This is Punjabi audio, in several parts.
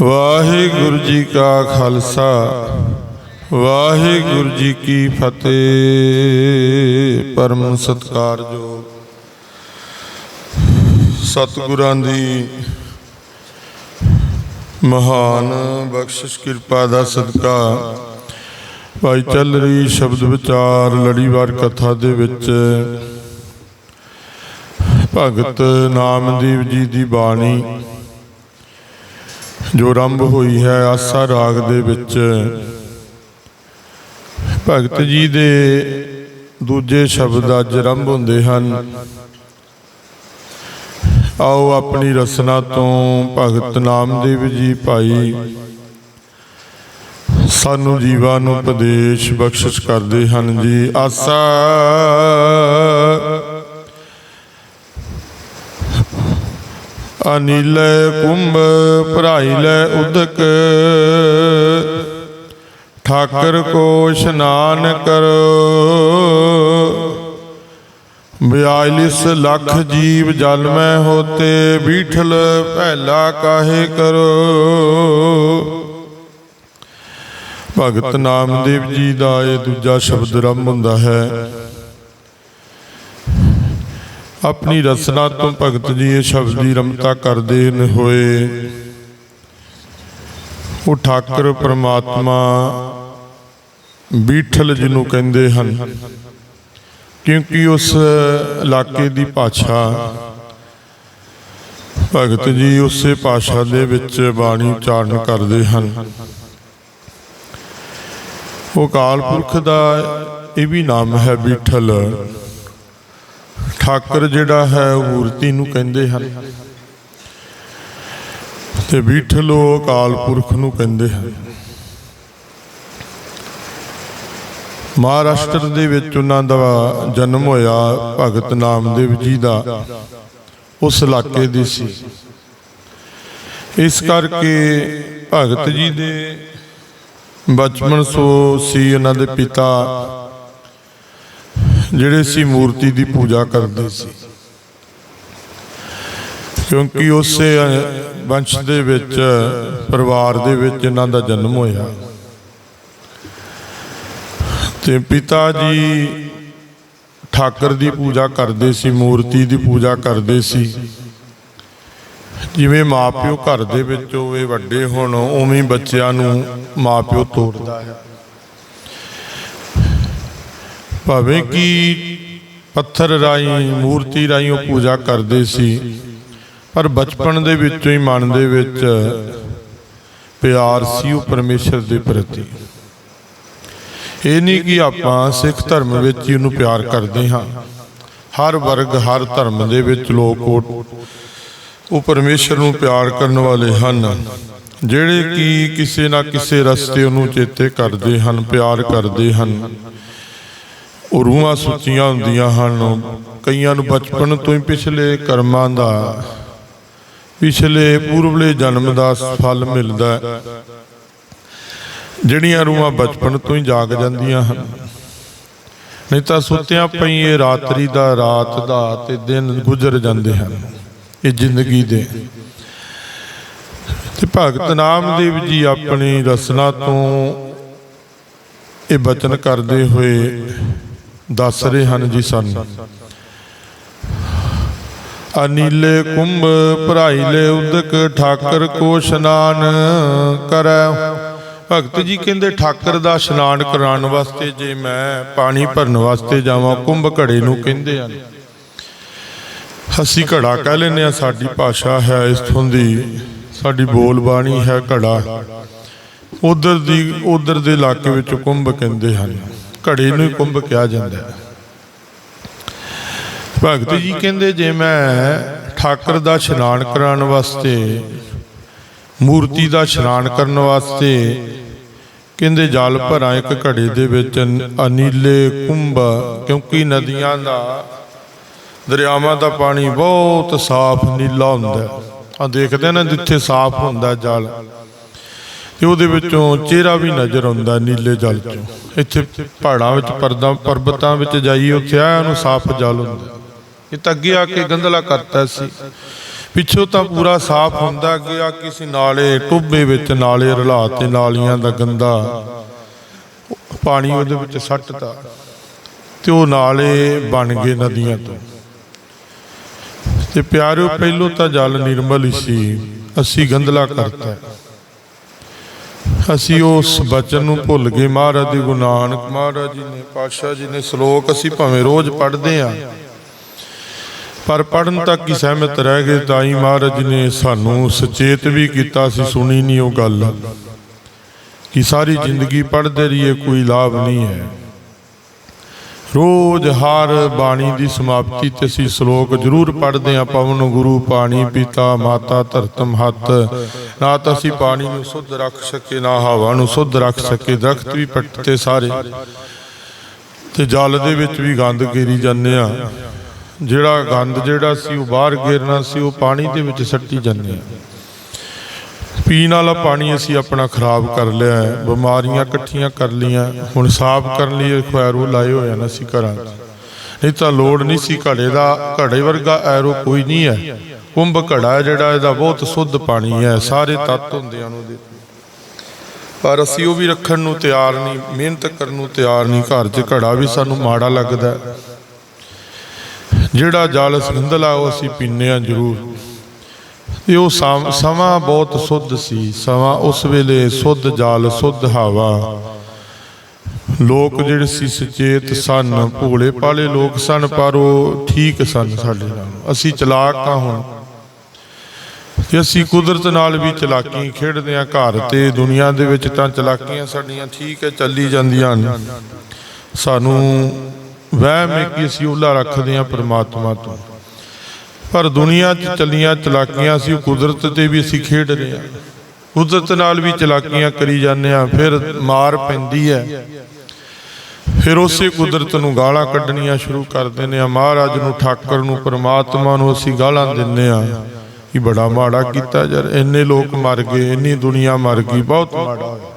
ਵਾਹਿਗੁਰੂ ਜੀ ਕਾ ਖਾਲਸਾ, ਵਾਹਿਗੁਰੂ ਜੀ ਕੀ ਫਤਿਹ। ਪਰਮ ਸਤਕਾਰਯੋਗ ਸਤਿਗੁਰਾਂ ਦੀ ਮਹਾਨ ਬਖਸ਼ਿਸ਼, ਕਿਰਪਾ ਦਾ ਸਦਕਾ ਭਾਈ ਚੱਲ ਰਹੀ ਸ਼ਬਦ ਵਿਚਾਰ ਲੜੀਵਾਰ ਕਥਾ ਦੇ ਵਿੱਚ ਭਗਤ ਨਾਮਦੇਵ ਜੀ ਦੀ ਬਾਣੀ ਜੋ ਆਰੰਭ ਹੋਈ ਹੈ ਆਸਾ ਰਾਗ ਦੇ ਵਿੱਚ। ਭਗਤ ਜੀ ਦੇ ਦੂਜੇ ਸ਼ਬਦ ਅੱਜ ਆਰੰਭ ਹੁੰਦੇ ਹਨ। ਆਓ ਆਪਣੀ ਰਸਨਾ ਤੋਂ ਭਗਤ ਨਾਮਦੇਵ ਜੀ ਭਾਈ। ਸਾਨੂੰ ਜੀਵਾਂ ਨੂੰ ਉਪਦੇਸ਼ ਬਖਸ਼ਿਸ਼ ਕਰਦੇ ਹਨ ਜੀ। ਆਸਾ ਅਨੀਲੇ ਕੁੰਭ ਭਰਾਈ ਲੈ ਉਦਕ। ਠਾਕਰ ਕੋ ਇਸ਼ਨਾਨ ਕਰੋ। ਬਿਆਲਿਸ ਲੱਖ ਜੀਵ ਜਲ ਮੈਂ ਹੋਤੇ, ਬੀਠਲ ਪਹਿਲਾ ਕਾਹੇ ਕਰੋ। ਭਗਤ ਨਾਮਦੇਵ ਜੀ ਦਾ ਇਹ ਦੂਜਾ ਸ਼ਬਦ ਰੰਮ ਹੁੰਦਾ ਹੈ। ਆਪਣੀ ਰਸਨਾ ਤੋਂ ਭਗਤ ਜੀ ਇਹ ਸ਼ਬਦ ਦੀ ਰਮਤਾ ਕਰਦੇ ਹੋਏ। ਉਹ ਠਾਕਰ ਪ੍ਰਮਾਤਮਾ ਬੀਠਲ ਜਿਹਨੂੰ ਕਹਿੰਦੇ ਹਨ। ਕਿਉਂਕਿ ਉਸ ਇਲਾਕੇ ਦੀ ਭਾਸ਼ਾ, ਭਗਤ ਜੀ ਉਸੇ ਭਾਸ਼ਾ ਦੇ ਵਿੱਚ ਬਾਣੀ ਉਚਾਰਨ ਕਰਦੇ ਹਨ। ਉਹ ਕਾਲ ਪੁਰਖ ਦਾ ਇਹ ਵੀ ਨਾਮ ਹੈ ਬੀਠਲ। ਠਾਕਰ ਜਿਹੜਾ ਹੈ ਉਹ ਮੂਰਤੀ ਨੂੰ ਕਹਿੰਦੇ ਹਨ। ਤੇ ਬੀਠਲ ਅਕਾਲ ਪੁਰਖ ਨੂੰ ਕਹਿੰਦੇ ਹਨ। ਮਹਾਰਾਸ਼ਟਰ ਦੇ ਵਿੱਚ ਉਹਨਾਂ ਦਾ ਜਨਮ ਹੋਇਆ ਭਗਤ ਨਾਮਦੇਵ ਜੀ ਦਾ। ਉਸ ਇਲਾਕੇ ਦੀ ਸੀ। ਇਸ ਕਰਕੇ ਭਗਤ ਜੀ ਦੇ ਬਚਪਨ ਸੋ ਸੀ ਉਹਨਾਂ ਦੇ ਪਿਤਾ ਜਿਹੜੇ ਸੀ ਮੂਰਤੀ ਦੀ ਪੂਜਾ ਕਰਦੇ ਸੀ। ਕਿਉਂਕਿ ਉਸੇ ਵੰਸ਼ ਦੇ ਵਿੱਚ, ਪਰਿਵਾਰ ਦੇ ਵਿੱਚ ਇਹਨਾਂ ਦਾ ਜਨਮ ਹੋਇਆ। ਤੇ ਪਿਤਾ ਜੀ ਠਾਕਰ ਦੀ ਪੂਜਾ ਕਰਦੇ ਸੀ, ਮੂਰਤੀ ਦੀ ਪੂਜਾ ਕਰਦੇ ਸੀ। ਜਿਵੇਂ ਮਾਪਿਓ ਘਰ ਦੇ ਵਿੱਚ ਹੋਵੇ, ਵੱਡੇ ਹੋਣ, ਉਵੇਂ ਬੱਚਿਆਂ ਨੂੰ ਮਾਪਿਓ ਤੋੜਦਾ ਹੈ। ਭਾਵੇਂ ਕਿ ਪੱਥਰ ਰਾਈ ਮੂਰਤੀ ਰਾਈ ਉਹ ਪੂਜਾ ਕਰਦੇ ਸੀ। ਪਰ ਬਚਪਨ ਦੇ ਵਿੱਚੋਂ ਹੀ ਮਨ ਦੇ ਵਿੱਚ ਪਿਆਰ ਸੀ ਉਹ ਪਰਮੇਸ਼ਰ ਦੇ ਪ੍ਰਤੀ। ਇਹ ਨਹੀਂ ਕਿ ਆਪਾਂ ਸਿੱਖ ਧਰਮ ਵਿੱਚ ਹੀ ਉਹਨੂੰ ਪਿਆਰ ਕਰਦੇ ਹਾਂ। ਹਰ ਵਰਗ ਹਰ ਧਰਮ ਦੇ ਵਿੱਚ ਲੋਕ ਉਹ ਉਹ ਪਰਮੇਸ਼ਰ ਨੂੰ ਪਿਆਰ ਕਰਨ ਵਾਲੇ ਹਨ। ਜਿਹੜੇ ਕਿ ਕਿਸੇ ਨਾ ਕਿਸੇ ਰਸਤੇ ਉਹਨੂੰ ਚੇਤੇ ਕਰਦੇ ਹਨ ਪਿਆਰ ਕਰਦੇ ਹਨ। ਉਹ ਰੂਹਾਂ ਸੁੱਚੀਆਂ ਹੁੰਦੀਆਂ ਹਨ। ਕਈਆਂ ਨੂੰ ਬਚਪਨ ਤੋਂ ਹੀ ਪਿਛਲੇ ਕਰਮਾਂ ਦਾ, ਪਿਛਲੇ ਪੂਰਵਲੇ ਜਨਮ ਦਾ ਫਲ ਮਿਲਦਾ ਹੈ। ਜਿਹੜੀਆਂ ਰੂਹਾਂ ਬਚਪਨ ਤੋਂ ਹੀ ਜਾਗ ਜਾਂਦੀਆਂ ਹਨ। ਨਹੀਂ ਤਾਂ ਸੁੱਤਿਆਂ ਪਈ ਇਹ ਰਾਤਰੀ ਦਾ ਰਾਤ ਦਾ ਤੇ ਦਿਨ ਗੁਜ਼ਰ ਜਾਂਦੇ ਹਨ, ਇਹ ਜ਼ਿੰਦਗੀ ਦੇ। ਤੇ ਭਗਤ ਨਾਮਦੇਵ ਜੀ ਆਪਣੀ ਰਸਨਾ ਤੋਂ ਇਹ ਬਚਨ ਕਰਦੇ ਹੋਏ ਦੱਸ ਰਹੇ ਹਨ ਜੀ ਸਾਨੂੰ। ਅਨੀਲੇ ਕੁੰਭ ਭਰਾਈ ਉਦਕ ਠਾਕਰ ਕੋ ਇਸ਼ਨਾਨ ਕਰੈ। ਭਗਤ ਜੀ ਕਹਿੰਦੇ ਠਾਕਰ ਦਾ ਇਸ਼ਨਾਨ ਕਰਾਉਣ ਵਾਸਤੇ ਜੇ ਮੈਂ ਪਾਣੀ ਭਰਨ ਵਾਸਤੇ ਜਾਵਾਂ, ਕੁੰਭ ਘੜੇ ਨੂੰ ਕਹਿੰਦੇ ਹਨ। ਅਸੀਂ ਘੜਾ ਕਹਿ ਲੈਂਦੇ ਆ ਸਾਡੀ ਭਾਸ਼ਾ ਹੈ ਇਥੋਂ ਦੀ, ਸਾਡੀ ਬੋਲ ਬਾਣੀ ਹੈ ਘੜਾ। ਉਧਰ ਦੀ, ਉਧਰ ਦੇ ਇਲਾਕੇ ਵਿੱਚ ਕੁੰਭ ਕਹਿੰਦੇ ਹਨ। ਘੜੇ ਨੂੰ ਹੀ ਕੁੰਭ ਕਿਹਾ ਜਾਂਦਾ ਹੈ। ਭਗਤ ਜੀ ਕਹਿੰਦੇ, ਜੇ ਮੈਂ ਠਾਕਰ ਦਾ ਇਸ਼ਨਾਨ ਕਰਾਉਣ ਵਾਸਤੇ, ਮੂਰਤੀ ਦਾ ਇਸ਼ਨਾਨ ਕਰਨ ਵਾਸਤੇ ਕਹਿੰਦੇ, ਜਲ ਭਰਾਂ ਇੱਕ ਘੜੇ ਦੇ ਵਿੱਚ ਅਨੀਲੇ ਕੁੰਭ, ਕਿਉਂਕਿ ਨਦੀਆਂ ਦਾ, ਦਰਿਆਵਾਂ ਦਾ ਪਾਣੀ ਬਹੁਤ ਸਾਫ਼ ਨੀਲਾ ਹੁੰਦਾ ਆ ਦੇਖਦੇ ਨਾ ਜਿੱਥੇ ਸਾਫ਼ ਹੁੰਦਾ ਜਲ। ਤੇ ਉਹਦੇ ਵਿੱਚੋਂ ਚਿਹਰਾ ਵੀ ਨਜ਼ਰ ਆਉਂਦਾ ਨੀਲੇ ਜਲ ਚੋਂ। ਇੱਥੇ ਪਹਾੜਾਂ ਵਿੱਚ, ਪਰਦਾ, ਪਰਬਤਾਂ ਵਿੱਚ ਜਾਈਏ ਉੱਥੇ ਆ ਨੂੰ ਸਾਫ਼ ਜਲ ਹੁੰਦਾ। ਇਹ ਤਾਂ ਅੱਗੇ ਆ ਕੇ ਗੰਧਲਾ ਕਰਤਾ ਸੀ। ਪਿੱਛੋਂ ਤਾਂ ਪੂਰਾ ਸਾਫ਼ ਹੁੰਦਾ, ਅੱਗੇ ਆ ਕਿਸੇ ਨਾਲੇ ਟੁੱਬੇ ਵਿੱਚ, ਨਾਲੇ ਰਲਾ ਤੇ ਨਾਲੀਆਂ ਦਾ ਗੰਦਾ ਪਾਣੀ ਉਹਦੇ ਵਿੱਚ ਸੱਟਦਾ। ਤੇ ਉਹ ਨਾਲੇ ਬਣ ਗਏ ਨਦੀਆਂ ਤੋਂ। ਤੇ ਪਿਆਰਿਓ, ਪਹਿਲੋਂ ਤਾਂ ਜਲ ਨਿਰਮਲ ਹੀ ਸੀ। ਅਸੀਂ ਗੰਧਲਾ ਕਰਤਾ। ਅਸੀਂ ਉਸ ਬਚਨ ਨੂੰ ਭੁੱਲ ਗਏ। ਮਹਾਰਾਜ ਦੀ ਗੁਰੂ ਨਾਨਕ, ਮਹਾਰਾਜ ਜੀ ਨੇ, ਪਾਤਸ਼ਾਹ ਜੀ ਨੇ ਸ਼ਲੋਕ ਅਸੀਂ ਭਾਵੇਂ ਰੋਜ਼ ਪੜ੍ਹਦੇ ਆ ਪਰ ਪੜਨ ਤੱਕ ਹੀ ਸਹਿਮਤ ਰਹਿ ਗਏ, ਤਾਂ ਹੀ ਮਹਾਰਾਜ ਜੀ ਨੇ ਸਾਨੂੰ ਸੁਚੇਤ ਵੀ ਕੀਤਾ ਸੀ ਸੁਣੀ ਨਹੀਂ ਉਹ ਗੱਲ। ਕਿ ਸਾਰੀ ਜ਼ਿੰਦਗੀ ਪੜ੍ਹਦੇ ਰਹੀਏ, ਕੋਈ ਲਾਭ ਨਹੀਂ ਹੈ। ਰੋਜ਼ ਹਰ ਬਾਣੀ ਦੀ ਸਮਾਪਤੀ ਤੇ ਅਸੀਂ ਸ਼ਲੋਕ ਜ਼ਰੂਰ ਪੜ੍ਹਦੇ ਹਾਂ, ਪਵਨ ਗੁਰੂ, ਪਾਣੀ ਪਿਤਾ, ਮਾਤਾ ਧਰਤਮ ਹੱਥ ਨਾ ਤਾਂ ਅਸੀਂ ਪਾਣੀ ਨੂੰ ਸੁੱਧ ਰੱਖ ਸਕੇ ਨਾ ਹਵਾ ਨੂੰ ਸੁੱਧ ਰੱਖ ਸਕੇ ਦਰਖਤ ਵੀ ਪੱਟਤੇ ਸਾਰੇ। ਤੇ ਜਲ ਦੇ ਵਿੱਚ ਵੀ ਗੰਦ ਗੇਰੀ ਜਾਂਦੇ ਆ ਜਿਹੜਾ ਗੰਦ ਜਿਹੜਾ ਸੀ ਉਹ ਬਾਹਰ ਗੇਰਨਾ ਸੀ, ਉਹ ਪਾਣੀ ਦੇ ਵਿੱਚ ਸੱਟੀ ਜਾਂਦੇ ਆ ਪੀਣ ਵਾਲਾ ਪਾਣੀ ਅਸੀਂ ਆਪਣਾ ਖਰਾਬ ਕਰ ਲਿਆ ਹੈ, ਬਿਮਾਰੀਆਂ ਇਕੱਠੀਆਂ ਕਰ ਲੀਆਂ ਹੁਣ ਸਾਫ਼ ਕਰਨ ਲਈ ਖੈਰੂ ਲਾਏ ਹੋਏ ਹਨ ਅਸੀਂ ਘਰਾਂ 'ਚ। ਨਹੀਂ ਤਾਂ ਲੋੜ ਨਹੀਂ ਸੀ ਘੜੇ ਦਾ, ਘੜੇ ਵਰਗਾ ਐਰੋ ਕੋਈ ਨਹੀਂ ਹੈ। ਕੁੰਭ ਘੜਾ ਜਿਹੜਾ, ਇਹਦਾ ਬਹੁਤ ਸ਼ੁੱਧ ਪਾਣੀ ਹੈ, ਸਾਰੇ ਤੱਤ ਹੁੰਦੇ ਹਨ ਉਹਦੇ। ਪਰ ਅਸੀਂ ਉਹ ਵੀ ਰੱਖਣ ਨੂੰ ਤਿਆਰ ਨਹੀਂ, ਮਿਹਨਤ ਕਰਨ ਨੂੰ ਤਿਆਰ ਨਹੀਂ, ਘਰ 'ਚ ਘੜਾ ਵੀ ਸਾਨੂੰ ਮਾੜਾ ਲੱਗਦਾ ਜਿਹੜਾ ਜਲ ਸੰਧਲਾ ਉਹ ਅਸੀਂ ਪੀਂਦੇ ਹਾਂ ਜ਼ਰੂਰ। ਇਹ ਉਹ ਸਮਾਂ ਬਹੁਤ ਸੁੱਧ ਸੀ, ਸਮਾਂ ਉਸ ਵੇਲੇ ਸੁੱਧ ਜਾਲ, ਸੁੱਧ ਹਵਾ। ਲੋਕ ਜਿਹੜੇ ਸੀ ਸੁਚੇਤ ਸਨ, ਭੋਲੇ ਪਾਲੇ ਲੋਕ ਸਨ, ਪਰ ਉਹ ਠੀਕ ਸਨ ਸਾਡੇ ਨਾਲ। ਅਸੀਂ ਚਲਾਕ ਆ ਹੁਣ। ਕਿ ਅਸੀਂ ਕੁਦਰਤ ਨਾਲ ਵੀ ਚਲਾਕੀ, ਖੇਡਦੇ ਆ ਘਰ ਤੇ, ਦੁਨੀਆ ਦੇ ਵਿੱਚ ਤਾਂ ਚਲਾਕੀਆਂ ਸਾਡੀਆਂ ਠੀਕ ਹੈ, ਚੱਲੀ ਜਾਂਦੀਆਂ ਹਨ। ਸਾਨੂੰ ਵਹਿਮ ਹੈ ਕਿ ਅਸੀਂ ਉਹਲਾ ਰੱਖਦੇ ਆ ਪ੍ਰਮਾਤਮਾ ਤੋਂ। ਪਰ ਦੁਨੀਆ 'ਚ ਚੱਲੀਆਂ ਚਲਾਕੀਆਂ ਸੀ, ਕੁਦਰਤ ਤੇ ਵੀ ਅਸੀਂ ਖੇਡ ਰਹੇ ਹਾਂ। ਕੁਦਰਤ ਨਾਲ ਵੀ ਚਲਾਕੀਆਂ ਕਰੀ ਜਾਂਦੇ ਆ ਫਿਰ ਮਾਰ ਪੈਂਦੀ ਹੈ। ਫਿਰ ਉਸੇ ਕੁਦਰਤ ਨੂੰ ਗਾਲਾਂ ਕੱਢਣੀਆਂ ਸ਼ੁਰੂ ਕਰ ਦਿੰਦੇ ਆ ਮਹਾਰਾਜ ਨੂੰ, ਠਾਕਰ ਨੂੰ, ਪਰਮਾਤਮਾ ਨੂੰ ਅਸੀਂ ਗਾਲਾਂ ਦਿੰਦੇ ਆ ਕਿ ਬੜਾ ਮਾੜਾ ਕੀਤਾ ਯਾਰ, ਇੰਨੇ ਲੋਕ ਮਰ ਗਏ, ਇੰਨੀ ਦੁਨੀਆ ਮਰ ਗਈ, ਬਹੁਤ ਮਾੜਾ ਹੋਇਆ।